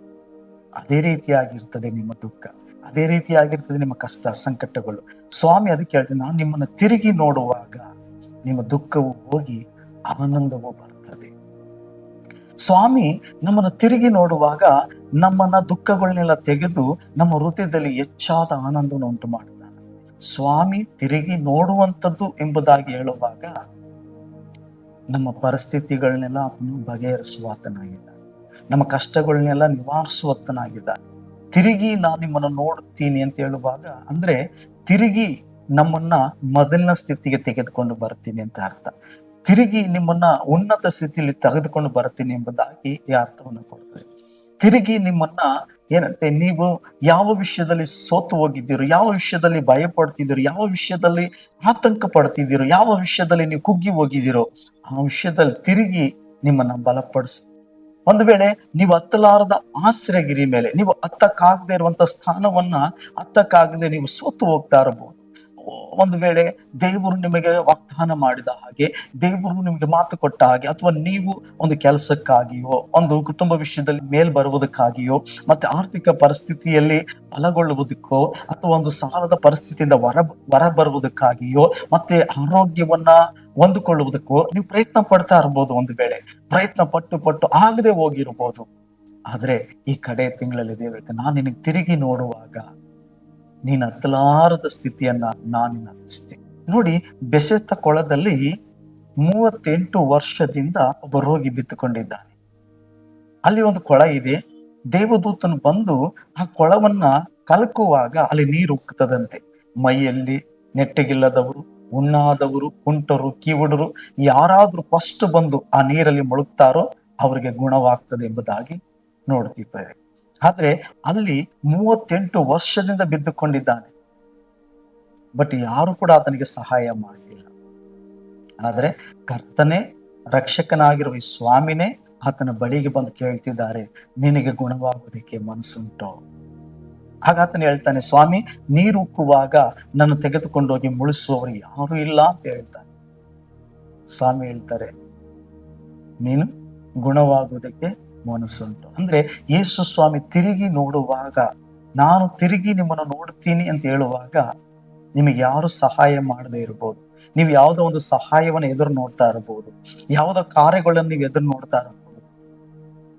ಅದೇ ರೀತಿಯಾಗಿರ್ತದೆ ನಿಮ್ಮ ದುಃಖ. ಅದೇ ರೀತಿಯಾಗಿರ್ತದೆ ನಿಮ್ಮ ಕಷ್ಟ, ಸಂಕಟಗಳು. ಸ್ವಾಮಿ ಅದಕ್ಕೆ ಹೇಳ್ತೀನಿ, ನಾನು ನಿಮ್ಮನ್ನು ತಿರುಗಿ ನೋಡುವಾಗ ನಿಮ್ಮ ದುಃಖವು ಹೋಗಿ ಆನಂದವು ಬರ್ತದೆ ಸ್ವಾಮಿ ನಮ್ಮನ್ನು ತಿರುಗಿ ನೋಡುವಾಗ ನಮ್ಮನ್ನ ದುಃಖಗಳನ್ನೆಲ್ಲ ತೆಗೆದು ನಮ್ಮ ಹೃದಯದಲ್ಲಿ ಹೆಚ್ಚಾದ ಆನಂದವನ್ನು ಉಂಟು ಮಾಡುತ್ತಾನೆ. ಸ್ವಾಮಿ ತಿರುಗಿ ನೋಡುವಂಥದ್ದು ಎಂಬುದಾಗಿ ಹೇಳುವಾಗ ನಮ್ಮ ಪರಿಸ್ಥಿತಿಗಳನ್ನೆಲ್ಲ ಅದನ್ನು ಬಗೆಹರಿಸುವಾತನಾಗಿದ್ದಾನೆ. ನಮ್ಮ ಕಷ್ಟಗಳನ್ನೆಲ್ಲ ನಿವಾರಿಸುವತನಾಗಿದ್ದಾನೆ. ತಿರುಗಿ ನಾನು ನಿಮ್ಮನ್ನು ನೋಡುತ್ತೀನಿ ಅಂತ ಹೇಳುವಾಗ ಅಂದ್ರೆ ತಿರುಗಿ ನಮ್ಮನ್ನ ಮೊದಲಿನ ಸ್ಥಿತಿಗೆ ತೆಗೆದುಕೊಂಡು ಬರ್ತೀನಿ ಅಂತ ಅರ್ಥ. ತಿರುಗಿ ನಿಮ್ಮನ್ನ ಉನ್ನತ ಸ್ಥಿತಿಯಲ್ಲಿ ತೆಗೆದುಕೊಂಡು ಬರ್ತೀನಿ ಎಂಬುದಾಗಿ ಈ ಅರ್ಥವನ್ನು ಕೊಡ್ತದೆ ತಿರುಗಿ ನಿಮ್ಮನ್ನ ಏನಂತೆ, ನೀವು ಯಾವ ವಿಷಯದಲ್ಲಿ ಸೋತು ಹೋಗಿದ್ದೀರೋ, ಯಾವ ವಿಷಯದಲ್ಲಿ ಭಯ ಪಡ್ತಿದ್ದೀರೋ ಯಾವ ವಿಷಯದಲ್ಲಿ ಆತಂಕ ಪಡ್ತಿದ್ದೀರೋ ಯಾವ ವಿಷಯದಲ್ಲಿ ನೀವು ಕುಗ್ಗಿ ಹೋಗಿದ್ದೀರೋ, ಆ ವಿಷಯದಲ್ಲಿ ತಿರುಗಿ ನಿಮ್ಮನ್ನ ಬಲಪಡಿಸ್ತೀನಿ. ಒಂದು ವೇಳೆ ನೀವು ಹತ್ತಲಾರದ ಆಶ್ರಯಗಿರಿ ಮೇಲೆ, ನೀವು ಹತ್ತಕ್ಕಾಗದೆ ಇರುವಂತ ಸ್ಥಾನವನ್ನ, ಹತ್ತಕ್ಕಾಗದೆ ನೀವು ಸೋತು ಹೋಗ್ತಾ ಇರಬಹುದು. ಒಂದು ವೇಳೆ ದೇವರು ನಿಮಗೆ ವಾಗ್ದಾನ ಮಾಡಿದ ಹಾಗೆ, ದೇವರು ನಿಮಗೆ ಮಾತು ಕೊಟ್ಟ ಹಾಗೆ, ಅಥವಾ ನೀವು ಒಂದು ಕೆಲಸಕ್ಕಾಗಿಯೋ, ಒಂದು ಕುಟುಂಬ ವಿಷಯದಲ್ಲಿ ಮೇಲ್ ಬರುವುದಕ್ಕಾಗಿಯೋ, ಮತ್ತೆ ಆರ್ಥಿಕ ಪರಿಸ್ಥಿತಿಯಲ್ಲಿ ಬಲಗೊಳ್ಳುವುದಕ್ಕೋ, ಅಥವಾ ಒಂದು ಸಾಲದ ಪರಿಸ್ಥಿತಿಯಿಂದ ಹೊರ ಹೊರ ಬರುವುದಕ್ಕಾಗಿಯೋ, ಮತ್ತೆ ಆರೋಗ್ಯವನ್ನ ಹೊಂದಿಕೊಳ್ಳುವುದಕ್ಕೋ, ನೀವು ಪ್ರಯತ್ನ ಪಡ್ತಾ ಇರ್ಬೋದು ಒಂದು ವೇಳೆ. ಪ್ರಯತ್ನ ಪಟ್ಟು ಪಟ್ಟು ಆಗದೆ ಹೋಗಿರ್ಬೋದು. ಆದ್ರೆ ಈ ಕಡೆ ತಿಂಗಳಲ್ಲಿ ದೇವರಿಗೆ, ನಾನು ನಿನಗೆ ತಿರುಗಿ ನೋಡುವಾಗ ನೀನು ಹತ್ತಲಾರದ ಸ್ಥಿತಿಯನ್ನ ನಾನು ಹತ್ತಿಸ್ತೇನೆ. ನೋಡಿ, ಬೆಸೆತ ಕೊಳದಲ್ಲಿ ಮೂವತ್ತೆಂಟು ವರ್ಷದಿಂದ ಒಬ್ಬ ರೋಗಿ ಬಿತ್ತುಕೊಂಡಿದ್ದಾನೆ. ಅಲ್ಲಿ ಒಂದು ಕೊಳ ಇದೆ. ದೇವದೂತನು ಬಂದು ಆ ಕೊಳವನ್ನ ಕಲಕುವಾಗ ಅಲ್ಲಿ ನೀರು ಉಕ್ಕುತ್ತದಂತೆ. ಮೈಯಲ್ಲಿ ನೆಟ್ಟಗಿಲ್ಲದವರು, ಉಣ್ಣಾದವರು, ಕುಂಟರು, ಕಿವುಡರು ಯಾರಾದ್ರೂ ಫಸ್ಟ್ ಬಂದು ಆ ನೀರಲ್ಲಿ ಮುಳುಗ್ತಾರೋ ಅವರಿಗೆ ಗುಣವಾಗ್ತದೆ ಎಂಬುದಾಗಿ ನೋಡ್ತೀವಿ. ಆದ್ರೆ ಅಲ್ಲಿ ಮೂವತ್ತೆಂಟು ವರ್ಷದಿಂದ ಬಿದ್ದುಕೊಂಡಿದ್ದಾನೆ. ಬಟ್ ಯಾರು ಕೂಡ ಆತನಿಗೆ ಸಹಾಯ ಮಾಡಲಿಲ್ಲ ಆದರೆ ಕರ್ತನೆ, ರಕ್ಷಕನಾಗಿರುವ ಈ ಸ್ವಾಮಿನೇ ಆತನ ಬಳಿಗೆ ಬಂದು ಕೇಳ್ತಿದ್ದಾರೆ, ನಿನಗೆ ಗುಣವಾಗುವುದಕ್ಕೆ ಮನಸ್ಸುಂಟು? ಆಗ ಆತನು ಹೇಳ್ತಾನೆ, ಸ್ವಾಮಿ, ನೀರು ಉಕ್ಕುವಾಗ ನನ್ನ ತೆಗೆದುಕೊಂಡೋಗಿ ಮುಳಿಸುವವರು ಯಾರು ಇಲ್ಲ ಅಂತ ಹೇಳ್ತಾನೆ. ಸ್ವಾಮಿ ಹೇಳ್ತಾರೆ, ನೀನು ಗುಣವಾಗುವುದಕ್ಕೆ ಮನಸ್ಸುಂಟು. ಅಂದ್ರೆ ಯೇಸು ಸ್ವಾಮಿ ತಿರುಗಿ ನೋಡುವಾಗ, ನಾನು ತಿರುಗಿ ನಿಮ್ಮನ್ನು ನೋಡ್ತೀನಿ ಅಂತ ಹೇಳುವಾಗ ನಿಮಗೆ ಯಾರು ಸಹಾಯ ಮಾಡದೆ ಇರಬಹುದು ನೀವು ಯಾವುದೋ ಒಂದು ಸಹಾಯವನ್ನು ಎದುರು ನೋಡ್ತಾ ಇರಬಹುದು ಯಾವುದೋ ಕಾರ್ಯಗಳನ್ನು ನೀವು ಎದುರು ನೋಡ್ತಾ ಇರಬಹುದು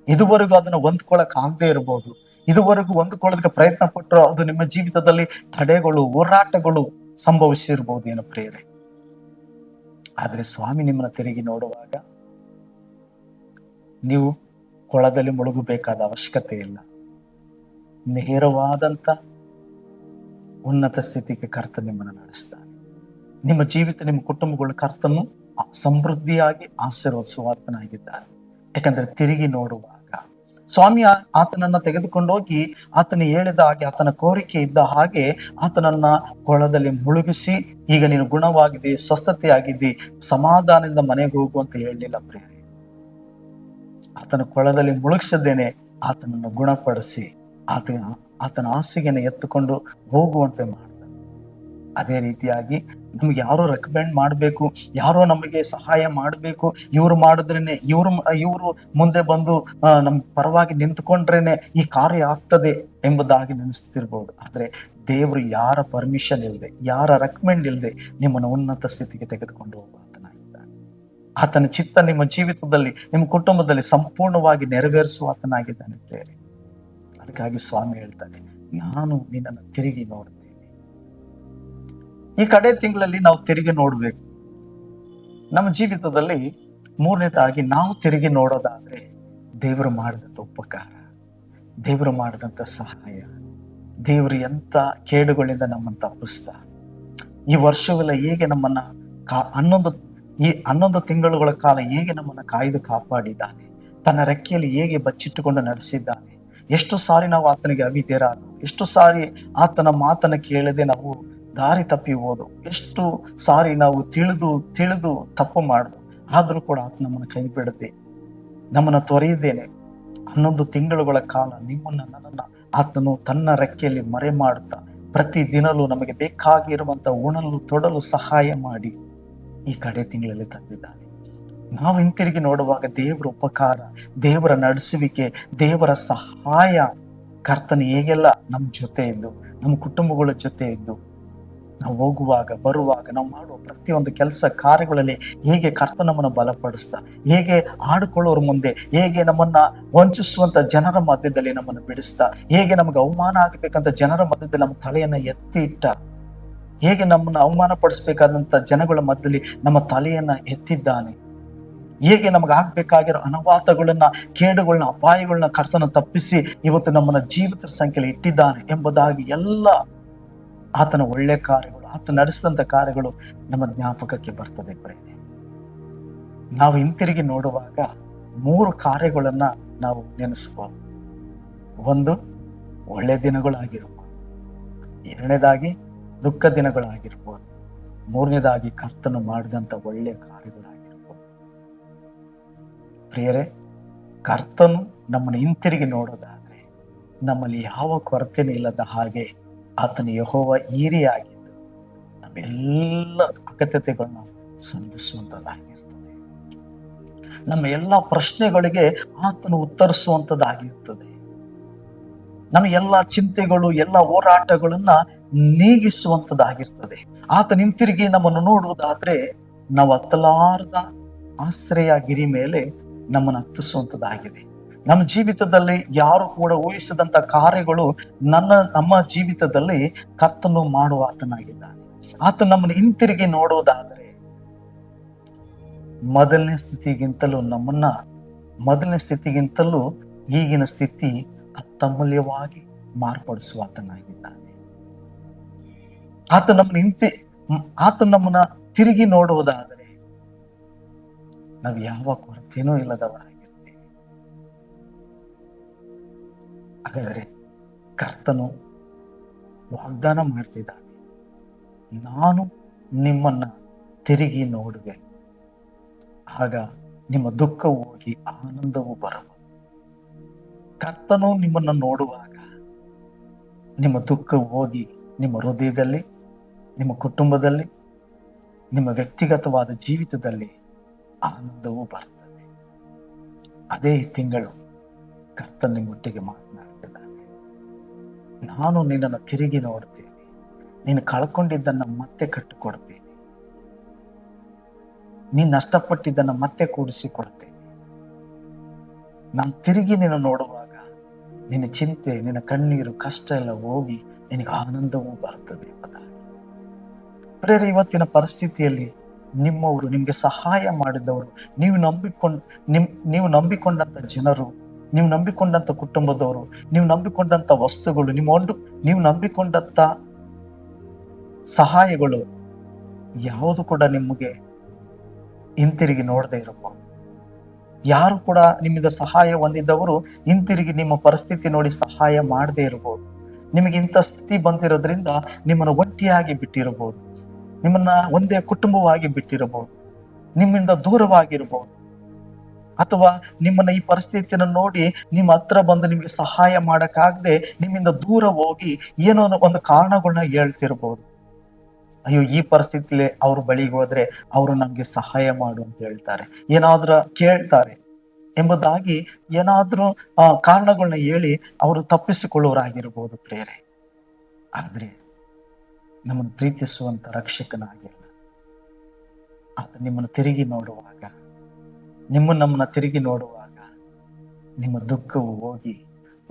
ಇದುವರೆಗೂ ಅದನ್ನ ಹೊಂದ್ಕೊಳಕ್ ಆಗದೆ ಇರಬಹುದು ಇದುವರೆಗೂ ಹೊಂದ್ಕೊಳ್ಳೋದಕ್ಕೆ ಪ್ರಯತ್ನ ಪಟ್ಟರು ಅದು ನಿಮ್ಮ ಜೀವಿತದಲ್ಲಿ ತಡೆಗಳು, ಹೋರಾಟಗಳು ಸಂಭವಿಸಿರ್ಬೋದು ಏನೋ ಪ್ರೇರೆ ಆದ್ರೆ ಸ್ವಾಮಿ ನಿಮ್ಮನ್ನ ತಿರುಗಿ ನೋಡುವಾಗ, ನೀವು ಕೊಳದಲ್ಲಿ ಮುಳುಗಬೇಕಾದ ಅವಶ್ಯಕತೆ ಇಲ್ಲ. ನೇರವಾದಂತ ಉನ್ನತ ಸ್ಥಿತಿಗೆ ಕರ್ತ ನಿಮ್ಮನ್ನು ನಡೆಸ್ತಾನೆ. ನಿಮ್ಮ ಜೀವಿತ, ನಿಮ್ಮ ಕುಟುಂಬಗಳ ಕರ್ತನು ಸಮೃದ್ಧಿಯಾಗಿ ಆಶೀರ್ವದಿಸುವಾತನಾಗಿದ್ದಾನೆ ಯಾಕಂದ್ರೆ ತಿರುಗಿ ನೋಡುವಾಗ ಸ್ವಾಮಿ ಆತನನ್ನ ತೆಗೆದುಕೊಂಡೋಗಿ ಆತನ ಹೇಳಿದ ಹಾಗೆ, ಆತನ ಕೋರಿಕೆ ಇದ್ದ ಹಾಗೆ ಆತನನ್ನ ಕೊಳದಲ್ಲಿ ಮುಳುಗಿಸಿ, ಈಗ ನೀನು ಗುಣವಾಗಿದ್ದಿ, ಸ್ವಸ್ಥತೆಯಾಗಿದ್ದಿ, ಸಮಾಧಾನದಿಂದ ಮನೆಗೆ ಹೋಗು ಅಂತ ಹೇಳಲಿಲ್ಲ ಪ್ರೇರೆ ಆತನ ಕೊಳದಲ್ಲಿ ಮುಳುಗಿಸಿದ್ದೇನೆ. ಆತನನ್ನು ಗುಣಪಡಿಸಿ ಆತ ಆತನ ಆಸೆಗೆನ ಎತ್ತುಕೊಂಡು ಹೋಗುವಂತೆ ಮಾಡಿದ. ಅದೇ ರೀತಿಯಾಗಿ ನಮ್ಗೆ ಯಾರೋ ರೆಕಮೆಂಡ್ ಮಾಡಬೇಕು, ಯಾರೋ ನಮಗೆ ಸಹಾಯ ಮಾಡಬೇಕು, ಇವ್ರು ಮಾಡಿದ್ರೇನೆ, ಇವ್ರು, ಇವರು ಮುಂದೆ ಬಂದು ನಮ್ ಪರವಾಗಿ ನಿಂತ್ಕೊಂಡ್ರೇನೆ ಈ ಕಾರ್ಯ ಆಗ್ತದೆ ಎಂಬುದಾಗಿ ನೆನೆಸ್ತಿರ್ಬೋದು. ಆದರೆ ದೇವರು ಯಾರ ಪರ್ಮಿಷನ್ ಇಲ್ಲದೆ ಯಾರ ರೆಕಮೆಂಡ್ ಇಲ್ಲದೆ ನಿಮ್ಮನ್ನು ಉನ್ನತ ಸ್ಥಿತಿಗೆ ತೆಗೆದುಕೊಂಡು ಆತನಾಗಿದ್ದಾನೆ ಆತನ ಚಿತ್ತ ನಿಮ್ಮ ಜೀವಿತದಲ್ಲಿ, ನಿಮ್ಮ ಕುಟುಂಬದಲ್ಲಿ ಸಂಪೂರ್ಣವಾಗಿ ನೆರವೇರಿಸುವ ಆತನಾಗಿದ್ದಾನೆ ಪ್ರೇರೆ ಅದಕ್ಕಾಗಿ ಸ್ವಾಮಿ ಹೇಳ್ತಾನೆ ನಾನು ನಿನ್ನನ್ನು ತಿರುಗಿ ನೋಡ್ತೇನೆ. ಈ ಕಡೆ ತಿಂಗಳಲ್ಲಿ ನಾವು ತಿರುಗಿ ನೋಡ್ಬೇಕು. ನಮ್ಮ ಜೀವಿತದಲ್ಲಿ ಮೂರನೇದಾಗಿ ನಾವು ತಿರುಗಿ ನೋಡೋದಾದ್ರೆ ದೇವರು ಮಾಡಿದಂಥ ಉಪಕಾರ, ದೇವರು ಮಾಡಿದಂಥ ಸಹಾಯ, ದೇವರು ಎಂಥ ಕೇಡುಗಳಿಂದ ನಮ್ಮನ್ನು ತಪ್ಪಿಸ್ತಾ, ಈ ವರ್ಷವೆಲ್ಲ ಹೇಗೆ ನಮ್ಮನ್ನ ಕಾ, ಹನ್ನೊಂದು ಈ ಹನ್ನೊಂದು ತಿಂಗಳುಗಳ ಕಾಲ ಹೇಗೆ ನಮ್ಮನ್ನು ಕಾಯ್ದು ಕಾಪಾಡಿದ್ದಾನೆ? ತನ್ನ ರೆಕ್ಕೆಯಲ್ಲಿ ಹೇಗೆ ಬಚ್ಚಿಟ್ಟುಕೊಂಡು ನಡೆಸಿದ್ದಾನೆ? ಎಷ್ಟು ಸಾರಿ ನಾವು ಆತನಿಗೆ ಅವಿಧೇರಾದ ಎಷ್ಟು ಸಾರಿ ಆತನ ಮಾತನ್ನು ಕೇಳದೆ ನಾವು ದಾರಿ ತಪ್ಪಿ ಹೋದು ಎಷ್ಟು ಸಾರಿ ನಾವು ತಿಳಿದು ತಿಳಿದು ತಪ್ಪು ಮಾಡುದು ಆದರೂ ಕೂಡ ಆತ ನಮ್ಮನ್ನು ಕೈ ಬಿಡದೆ ನಮ್ಮನ್ನು ತೊರೆಯದೇನೆ. ಹನ್ನೊಂದು ತಿಂಗಳುಗಳ ಕಾಲ ನಿಮ್ಮನ್ನು ನನ್ನನ್ನು ಆತನು ತನ್ನ ರೆಕ್ಕೆಯಲ್ಲಿ ಮರೆ ಮಾಡುತ್ತಾ ಪ್ರತಿ ದಿನಲೂ ನಮಗೆ ಬೇಕಾಗಿರುವಂಥ ಉಣಲು, ತೊಡಲು ಸಹಾಯ ಮಾಡಿ. ಈ ಕಡೆ ತಿಂಗಳಲ್ಲಿ ತಂದಿದ್ದಾನೆ. ನಾವು ಹಿಂತಿರುಗಿ ನೋಡುವಾಗ ದೇವರ ಉಪಕಾರ, ದೇವರ ನಡೆಸುವಿಕೆ, ದೇವರ ಸಹಾಯ ಕರ್ತನ ಹೇಗೆಲ್ಲ ನಮ್ಮ ಜೊತೆ ಇದ್ದು ನಮ್ಮ ಕುಟುಂಬಗಳ ಜೊತೆ ಇದ್ದು ನಾವು ಹೋಗುವಾಗ, ಬರುವಾಗ, ನಾವು ಮಾಡುವ ಪ್ರತಿಯೊಂದು ಕೆಲಸ ಕಾರ್ಯಗಳಲ್ಲಿ ಹೇಗೆ ಕರ್ತ ನಮ್ಮನ್ನು ಬಲಪಡಿಸ್ತಾ, ಹೇಗೆ ಆಡಿಕೊಳ್ಳೋರ ಮುಂದೆ, ಹೇಗೆ ನಮ್ಮನ್ನ ವಂಚಿಸುವಂತ ಜನರ ಮಧ್ಯದಲ್ಲಿ ನಮ್ಮನ್ನು ಬಿಡಿಸ್ತಾ, ಹೇಗೆ ನಮಗೆ ಅವಮಾನ ಆಗಬೇಕಂತ ಜನರ ಮಧ್ಯದಲ್ಲಿ ನಮ್ಮ ತಲೆಯನ್ನು ಎತ್ತಿ ಇಟ್ಟ ಹೇಗೆ ನಮ್ಮನ್ನು ಅವಮಾನ ಪಡಿಸಬೇಕಾದಂಥ ಜನಗಳ ಮಧ್ಯದಲ್ಲಿ ನಮ್ಮ ತಲೆಯನ್ನು ಎತ್ತಿದ್ದಾನೆ. ಹೇಗೆ ನಮಗೆ ಆಗಬೇಕಾಗಿರೋ ಅನುವಾತಗಳನ್ನು ಕೇಡುಗಳನ್ನ, ಅಪಾಯಗಳನ್ನ ಕರ್ತನ ತಪ್ಪಿಸಿ ಇವತ್ತು ನಮ್ಮನ್ನ ಜೀವಿತ ಸಂಖ್ಯೆಯಲ್ಲಿ ಇಟ್ಟಿದ್ದಾನೆ ಎಂಬುದಾಗಿ ಎಲ್ಲ ಆತನ ಒಳ್ಳೆ ಕಾರ್ಯಗಳು ಆತ ನಡೆಸಿದಂಥ ಕಾರ್ಯಗಳು ನಮ್ಮ ಜ್ಞಾಪಕಕ್ಕೆ ಬರ್ತದೆ ಪ್ರೇಮಿ ನಾವು ಹಿಂತಿರುಗಿ ನೋಡುವಾಗ ಮೂರು ಕಾರ್ಯಗಳನ್ನು ನಾವು ನೆನೆಸಬಹುದು ಒಂದು, ಒಳ್ಳೆ ದಿನಗಳಾಗಿರುವ ಎರಡನೇದಾಗಿ ದುಃಖ ದಿನಗಳಾಗಿರ್ಬೋದು. ಮೂರನೇದಾಗಿ ಕರ್ತನು ಮಾಡಿದಂಥ ಒಳ್ಳೆಯ ಕಾರ್ಯಗಳಾಗಿರ್ಬೋದು. ಪ್ರಿಯರೇ, ಕರ್ತನು ನಮ್ಮನ್ನು ಹಿಂತಿರುಗಿ ನೋಡೋದಾದರೆ ನಮ್ಮಲ್ಲಿ ಯಾವ ಕೊರತೆನೂ ಇಲ್ಲದ ಹಾಗೆ ಆತನ ಯಹೋವ ಈರಿಯಾಗಿದ್ದು ನಮ್ಮೆಲ್ಲ ಅಗತ್ಯತೆಗಳನ್ನ ಸಂಧಿಸುವಂಥದ್ದಾಗಿರ್ತದೆ. ನಮ್ಮ ಎಲ್ಲ ಪ್ರಶ್ನೆಗಳಿಗೆ ಆತನು ಉತ್ತರಿಸುವಂಥದ್ದಾಗಿರ್ತದೆ. ನಮ್ಮ ಎಲ್ಲ ಚಿಂತೆಗಳು, ಎಲ್ಲ ಹೋರಾಟಗಳನ್ನ ನೀಗಿಸುವಂಥದ್ದಾಗಿರ್ತದೆ ಆತ ನಿಂತಿರುಗಿ ನಮ್ಮನ್ನು ನೋಡುವುದಾದ್ರೆ ನಾವು ಹತ್ತಲಾರದ ಆಶ್ರಯ ಗಿರಿ ಮೇಲೆ ನಮ್ಮನ್ನು ಹತ್ತಿಸುವಂಥದ್ದಾಗಿದೆ ನಮ್ಮ ಜೀವಿತದಲ್ಲಿ ಯಾರು ಕೂಡ ಊಹಿಸದಂತ ಕಾರ್ಯಗಳು ನನ್ನ, ನಮ್ಮ ಜೀವಿತದಲ್ಲಿ ಕರ್ತನು ಮಾಡುವ ಆತನಾಗಿದ್ದಾನೆ. ಆತ ನಮ್ಮನ್ನು ಹಿಂತಿರುಗಿ ನೋಡುವುದಾದರೆ ಮೊದಲನೇ ಸ್ಥಿತಿಗಿಂತಲೂ ನಮ್ಮನ್ನ, ಮೊದಲನೇ ಸ್ಥಿತಿಗಿಂತಲೂ ಈಗಿನ ಸ್ಥಿತಿ ಅತ್ತಮೂಲ್ಯವಾಗಿ ಮಾರ್ಪಡಿಸುವ ಆತನಾಗಿದ್ದಾನೆ. ಆತ ನಮ್ಮನ್ನ ಹಿಂತಿ, ಆತ ನಮ್ಮನ್ನ ತಿರುಗಿ ನೋಡುವುದಾದರೆ ನಾವು ಯಾವ ಕೊರತೆನೂ ಇಲ್ಲದವರಾಗಿರ್ತೇವೆ. ಹಾಗಾದರೆ ಕರ್ತನು ವಾಗ್ದಾನ ಮಾಡ್ತಿದ್ದಾನೆ. ನಾನು ನಿಮ್ಮನ್ನ ತಿರುಗಿ ನೋಡುವೆ. ಆಗ ನಿಮ್ಮ ದುಃಖವು ಹೋಗಿ ಆನಂದವು ಬರಬಹುದು. ಕರ್ತನು ನಿಮ್ಮನ್ನ ನೋಡುವಾಗ ನಿಮ್ಮ ದುಃಖ ಹೋಗಿ ನಿಮ್ಮ ಹೃದಯದಲ್ಲಿ ನಿಮ್ಮ ಕುಟುಂಬದಲ್ಲಿ, ನಿಮ್ಮ ವ್ಯಕ್ತಿಗತವಾದ ಜೀವಿತದಲ್ಲಿ ಆನಂದವೂ ಬರ್ತದೆ. ಅದೇ ತಿಂಗಳು ಕರ್ತನ ನಿಮ್ಮೊಟ್ಟಿಗೆ ಮಾತನಾಡ್ತಿದ್ದಾನೆ. ನಾನು ನಿನ್ನನ್ನು ತಿರುಗಿ ನೋಡ್ತೀನಿ. ನೀನು ಕಳ್ಕೊಂಡಿದ್ದನ್ನು ಮತ್ತೆ ಕಟ್ಟಿಕೊಡ್ತೀನಿ. ನೀನು ನಷ್ಟಪಟ್ಟಿದ್ದನ್ನು ಮತ್ತೆ ಕೂಡಿಸಿ ಕೊಡ್ತೇನೆ ನಾನು ತಿರುಗಿ ನಿನ್ನ ನೋಡುವಾಗ ನಿನ್ನ ಚಿಂತೆ, ನಿನ್ನ ಕಣ್ಣೀರು, ಕಷ್ಟ ಎಲ್ಲ ಹೋಗಿ ನಿನಗೆ ಆನಂದವೂ ಬರ್ತದೆ ಎಂಬುದಾಗಿ ಪ್ರೇರೆ ಇವತ್ತಿನ ಪರಿಸ್ಥಿತಿಯಲ್ಲಿ ನಿಮ್ಮವರು ನಿಮಗೆ ಸಹಾಯ ಮಾಡಿದವರು, ನೀವು ನಂಬಿಕೊಂಡ್, ನಿಮ್, ನೀವು ನಂಬಿಕೊಂಡಂಥ ಜನರು, ನೀವು ನಂಬಿಕೊಂಡಂಥ ಕುಟುಂಬದವರು, ನೀವು ನಂಬಿಕೊಂಡಂಥ ವಸ್ತುಗಳು, ನಿಮ್ಮ ಒಂದು, ನೀವು ನಂಬಿಕೊಂಡಂಥ ಸಹಾಯಗಳು ಯಾವುದು ಕೂಡ ನಿಮಗೆ ಹಿಂತಿರುಗಿ ನೋಡದೆ ಇರಬಹುದು ಯಾರು ಕೂಡ ನಿಮ್ಮಿಂದ ಸಹಾಯ ಹೊಂದಿದ್ದವರು ಹಿಂತಿರುಗಿ ನಿಮ್ಮ ಪರಿಸ್ಥಿತಿ ನೋಡಿ ಸಹಾಯ ಮಾಡದೇ ಇರಬಹುದು. ನಿಮಗೆ ಇಂಥ ಸ್ಥಿತಿ ಬಂದಿರೋದ್ರಿಂದ ನಿಮ್ಮನ್ನು ಒಂಟಿಯಾಗಿ ಬಿಟ್ಟಿರಬಹುದು. ನಿಮ್ಮನ್ನ ಒಂದೇ ಕುಟುಂಬವಾಗಿ ಬಿಟ್ಟಿರಬಹುದು. ನಿಮ್ಮಿಂದ ದೂರವಾಗಿರಬಹುದು. ಅಥವಾ ನಿಮ್ಮನ್ನ ಈ ಪರಿಸ್ಥಿತಿಯನ್ನು ನೋಡಿ ನಿಮ್ಮ ಹತ್ರ ಬಂದು ನಿಮಗೆ ಸಹಾಯ ಮಾಡಕ್ಕಾಗದೆ ನಿಮ್ಮಿಂದ ದೂರ ಹೋಗಿ ಏನೋ ಒಂದು ಕಾರಣಗಳನ್ನ ಹೇಳ್ತಿರ್ಬೋದು. ಅಯ್ಯೋ, ಈ ಪರಿಸ್ಥಿತಿಲಿ ಅವ್ರ ಬಳಿಗೆ ಹೋದ್ರೆ ಅವರು ನಮ್ಗೆ ಸಹಾಯ ಮಾಡು ಅಂತ ಹೇಳ್ತಾರೆ. ಏನಾದ್ರೂ ಕೇಳ್ತಾರೆ ಎಂಬುದಾಗಿ ಏನಾದ್ರೂ ಕಾರಣಗಳನ್ನ ಹೇಳಿ ಅವರು ತಪ್ಪಿಸಿಕೊಳ್ಳುವರಾಗಿರ್ಬೋದು ಪ್ರೇರೆ. ಆದ್ರೆ ನಮ್ಮನ್ನು ಪ್ರೀತಿಸುವಂತ ರಕ್ಷಕನಾಗಿಲ್ಲ ಆತ ನಿಮ್ಮನ್ನು ತಿರುಗಿ ನೋಡುವಾಗ, ನಿಮ್ಮ ನಮ್ಮನ್ನು ತಿರುಗಿ ನೋಡುವಾಗ ನಿಮ್ಮ ದುಃಖವು ಹೋಗಿ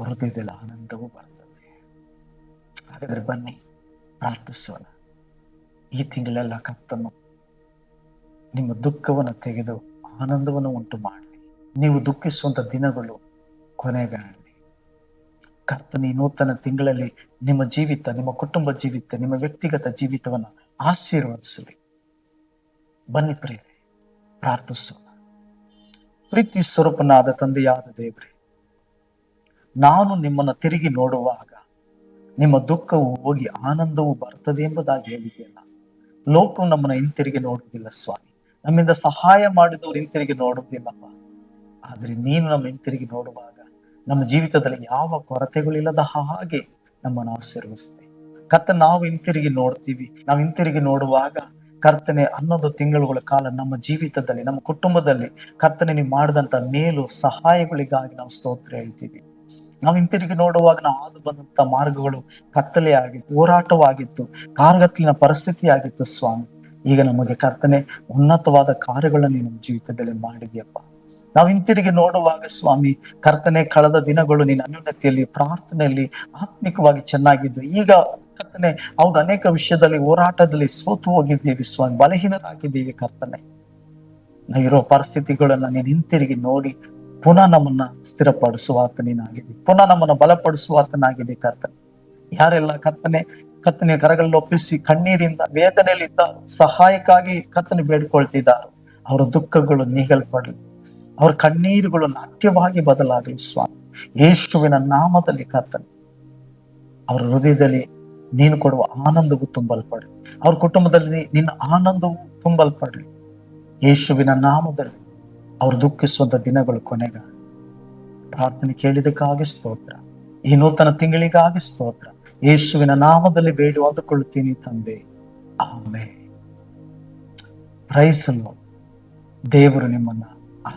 ಹೃದಯದಲ್ಲಿ ಆನಂದವೂ ಬರ್ತದೆ. ಹಾಗಾದ್ರೆ ಬನ್ನಿ, ಪ್ರಾರ್ಥಿಸೋಣ. ಈ ತಿಂಗಳೆಲ್ಲ ಕತ್ತನ್ನು ನಿಮ್ಮ ದುಃಖವನ್ನು ತೆಗೆದು ಆನಂದವನ್ನು ಉಂಟು ಮಾಡಲಿ ನೀವು ದುಃಖಿಸುವಂತ ದಿನಗಳು ಕೊನೆಗಾಣಲಿ ಕರ್ತನ, ನೂತನ ತಿಂಗಳಲ್ಲಿ ನಿಮ್ಮ ಜೀವಿತ, ನಿಮ್ಮ ಕುಟುಂಬ ಜೀವಿತ, ನಿಮ್ಮ ವ್ಯಕ್ತಿಗತ ಜೀವಿತವನ್ನು ಆಶೀರ್ವದಿಸಲಿ. ಬನ್ನಿ ಪ್ರೀತಿ ಪ್ರಾರ್ಥಿಸೋಣ. ಪ್ರೀತಿ ಸ್ವರೂಪನಾದ ತಂದೆಯಾದ ದೇವರೇ, ನಾನು ನಿಮ್ಮನ್ನು ತಿರುಗಿ ನೋಡುವಾಗ ನಿಮ್ಮ ದುಃಖವು ಹೋಗಿ ಆನಂದವು ಬರ್ತದೆ ಎಂಬುದಾಗಿ ಹೇಳಿದೆಯಲ್ಲ ಲೋಕವು ನಮ್ಮನ್ನ ಹಿಂತಿರುಗಿ ನೋಡುವುದಿಲ್ಲ ಸ್ವಾಮಿ. ನಮ್ಮಿಂದ ಸಹಾಯ ಮಾಡಿದವರು ಹಿಂತಿರುಗಿ ನೋಡುವುದಿಲ್ಲಪ್ಪ. ಆದ್ರೆ ನೀನು ನಮ್ಮ ಹಿಂತಿರುಗಿ ನೋಡುವಾಗ ನಮ್ಮ ಜೀವಿತದಲ್ಲಿ ಯಾವ ಕೊರತೆಗಳಿಲ್ಲದ ಹಾಗೆ ನಮ್ಮನ್ನು ಆಶೀರ್ವದಿಸ್ತೆ ಕರ್ತ ನಾವು ಹಿಂತಿರುಗಿ ನೋಡ್ತೀವಿ. ನಾವು ಹಿಂತಿರುಗಿ ನೋಡುವಾಗ ಕರ್ತನೆ ಹನ್ನೊಂದು ತಿಂಗಳುಗಳ ಕಾಲ ನಮ್ಮ ಜೀವಿತದಲ್ಲಿ, ನಮ್ಮ ಕುಟುಂಬದಲ್ಲಿ ಕರ್ತನೆ ನೀವು ಮಾಡಿದಂತ ಮೇಲು ಸಹಾಯಗಳಿಗಾಗಿ ನಾವು ಸ್ತೋತ್ರ ಹೇಳ್ತೀವಿ. ನಾವು ಹಿಂತಿರುಗಿ ನೋಡುವಾಗ ನಾವು ಹಾದು ಬಂದಂತ ಮಾರ್ಗಗಳು ಕತ್ತಲೆ ಆಗಿತ್ತು, ಹೋರಾಟವಾಗಿತ್ತು, ಕಾರ್ಗತ್ತಲಿನ ಪರಿಸ್ಥಿತಿ ಆಗಿತ್ತು ಸ್ವಾಮಿ. ಈಗ ನಮಗೆ ಕರ್ತನೆ ಉನ್ನತವಾದ ಕಾರ್ಯಗಳನ್ನು ನೀನು ನಮ್ಮ ಜೀವಿತದಲ್ಲಿ ಮಾಡಿದ್ಯಪ್ಪ. ನಾವು ಹಿಂತಿರುಗಿ ನೋಡುವಾಗ ಸ್ವಾಮಿ, ಕರ್ತನೆ ಕಳೆದ ದಿನಗಳು ನಿನ್ನ ಅನ್ಯುನ್ನತಿಯಲ್ಲಿ ಪ್ರಾರ್ಥನೆಯಲ್ಲಿ ಆತ್ಮಿಕವಾಗಿ ಚೆನ್ನಾಗಿದ್ದು. ಈಗ ಕರ್ತನೆ, ಹೌದು, ಅನೇಕ ವಿಷಯದಲ್ಲಿ, ಹೋರಾಟದಲ್ಲಿ ಸೋತು ಹೋಗಿದ್ದೀವಿ ಸ್ವಾಮಿ. ಬಲಹೀನರಾಗಿದ್ದೀವಿ ಕರ್ತನೆ. ಇರೋ ಪರಿಸ್ಥಿತಿಗಳನ್ನ ನೀನು ಹಿಂತಿರುಗಿ ನೋಡಿ, ಪುನಃ ನಮ್ಮನ್ನ ಸ್ಥಿರಪಡಿಸುವಾತ ನೀನಾಗಿದೆ ಪುನಃ ನಮ್ಮನ್ನ ಬಲಪಡಿಸುವಾತನಾಗಿದೆ ಕರ್ತನೆ. ಯಾರೆಲ್ಲ ಕರ್ತನೆ ಕತ್ತನೆ ಕರಗಳಲ್ಲಿ ಒಪ್ಪಿಸಿ, ಕಣ್ಣೀರಿಂದ, ವೇದನೆಯಲ್ಲಿದ್ದ ಸಹಾಯಕ್ಕಾಗಿ ಕತ್ತನೆ ಬೇಡ್ಕೊಳ್ತಿದ್ದಾರೆ, ಅವರ ದುಃಖಗಳು ನೀಗಲ್ಪಡಲಿ. ಅವ್ರ ಕಣ್ಣೀರುಗಳು ನಾಟ್ಯವಾಗಿ ಬದಲಾಗಲಿ ಸ್ವಾಮಿ. ಯೇಸುವಿನ ನಾಮದಲ್ಲಿ ಕರ್ತನೆ, ಅವರ ಹೃದಯದಲ್ಲಿ ನೀನು ಕೊಡುವ ಆನಂದವು ತುಂಬಲ್ಪಡಲಿ ಅವ್ರ ಕುಟುಂಬದಲ್ಲಿ ನಿನ್ನ ಆನಂದವು ತುಂಬಲ್ಪಡಲಿ ಯೇಸುವಿನ ನಾಮದಲ್ಲಿ ಅವರು ದುಃಖಿಸುವಂತ ದಿನಗಳು ಕೊನೆಗ. ಪ್ರಾರ್ಥನೆ ಕೇಳಿದಕ್ಕಾಗಿ ಸ್ತೋತ್ರ. ಈ ನೂತನ ತಿಂಗಳಿಗಾಗಿ ಸ್ತೋತ್ರ. ಯೇಸುವಿನ ನಾಮದಲ್ಲಿ ಬೇಡು ಅಂದುಕೊಳ್ಳುತ್ತೀನಿ ತಂದೆ. ಆಮೆ ಪ್ರೈಸಲು ದೇವರು ನಿಮ್ಮನ್ನ a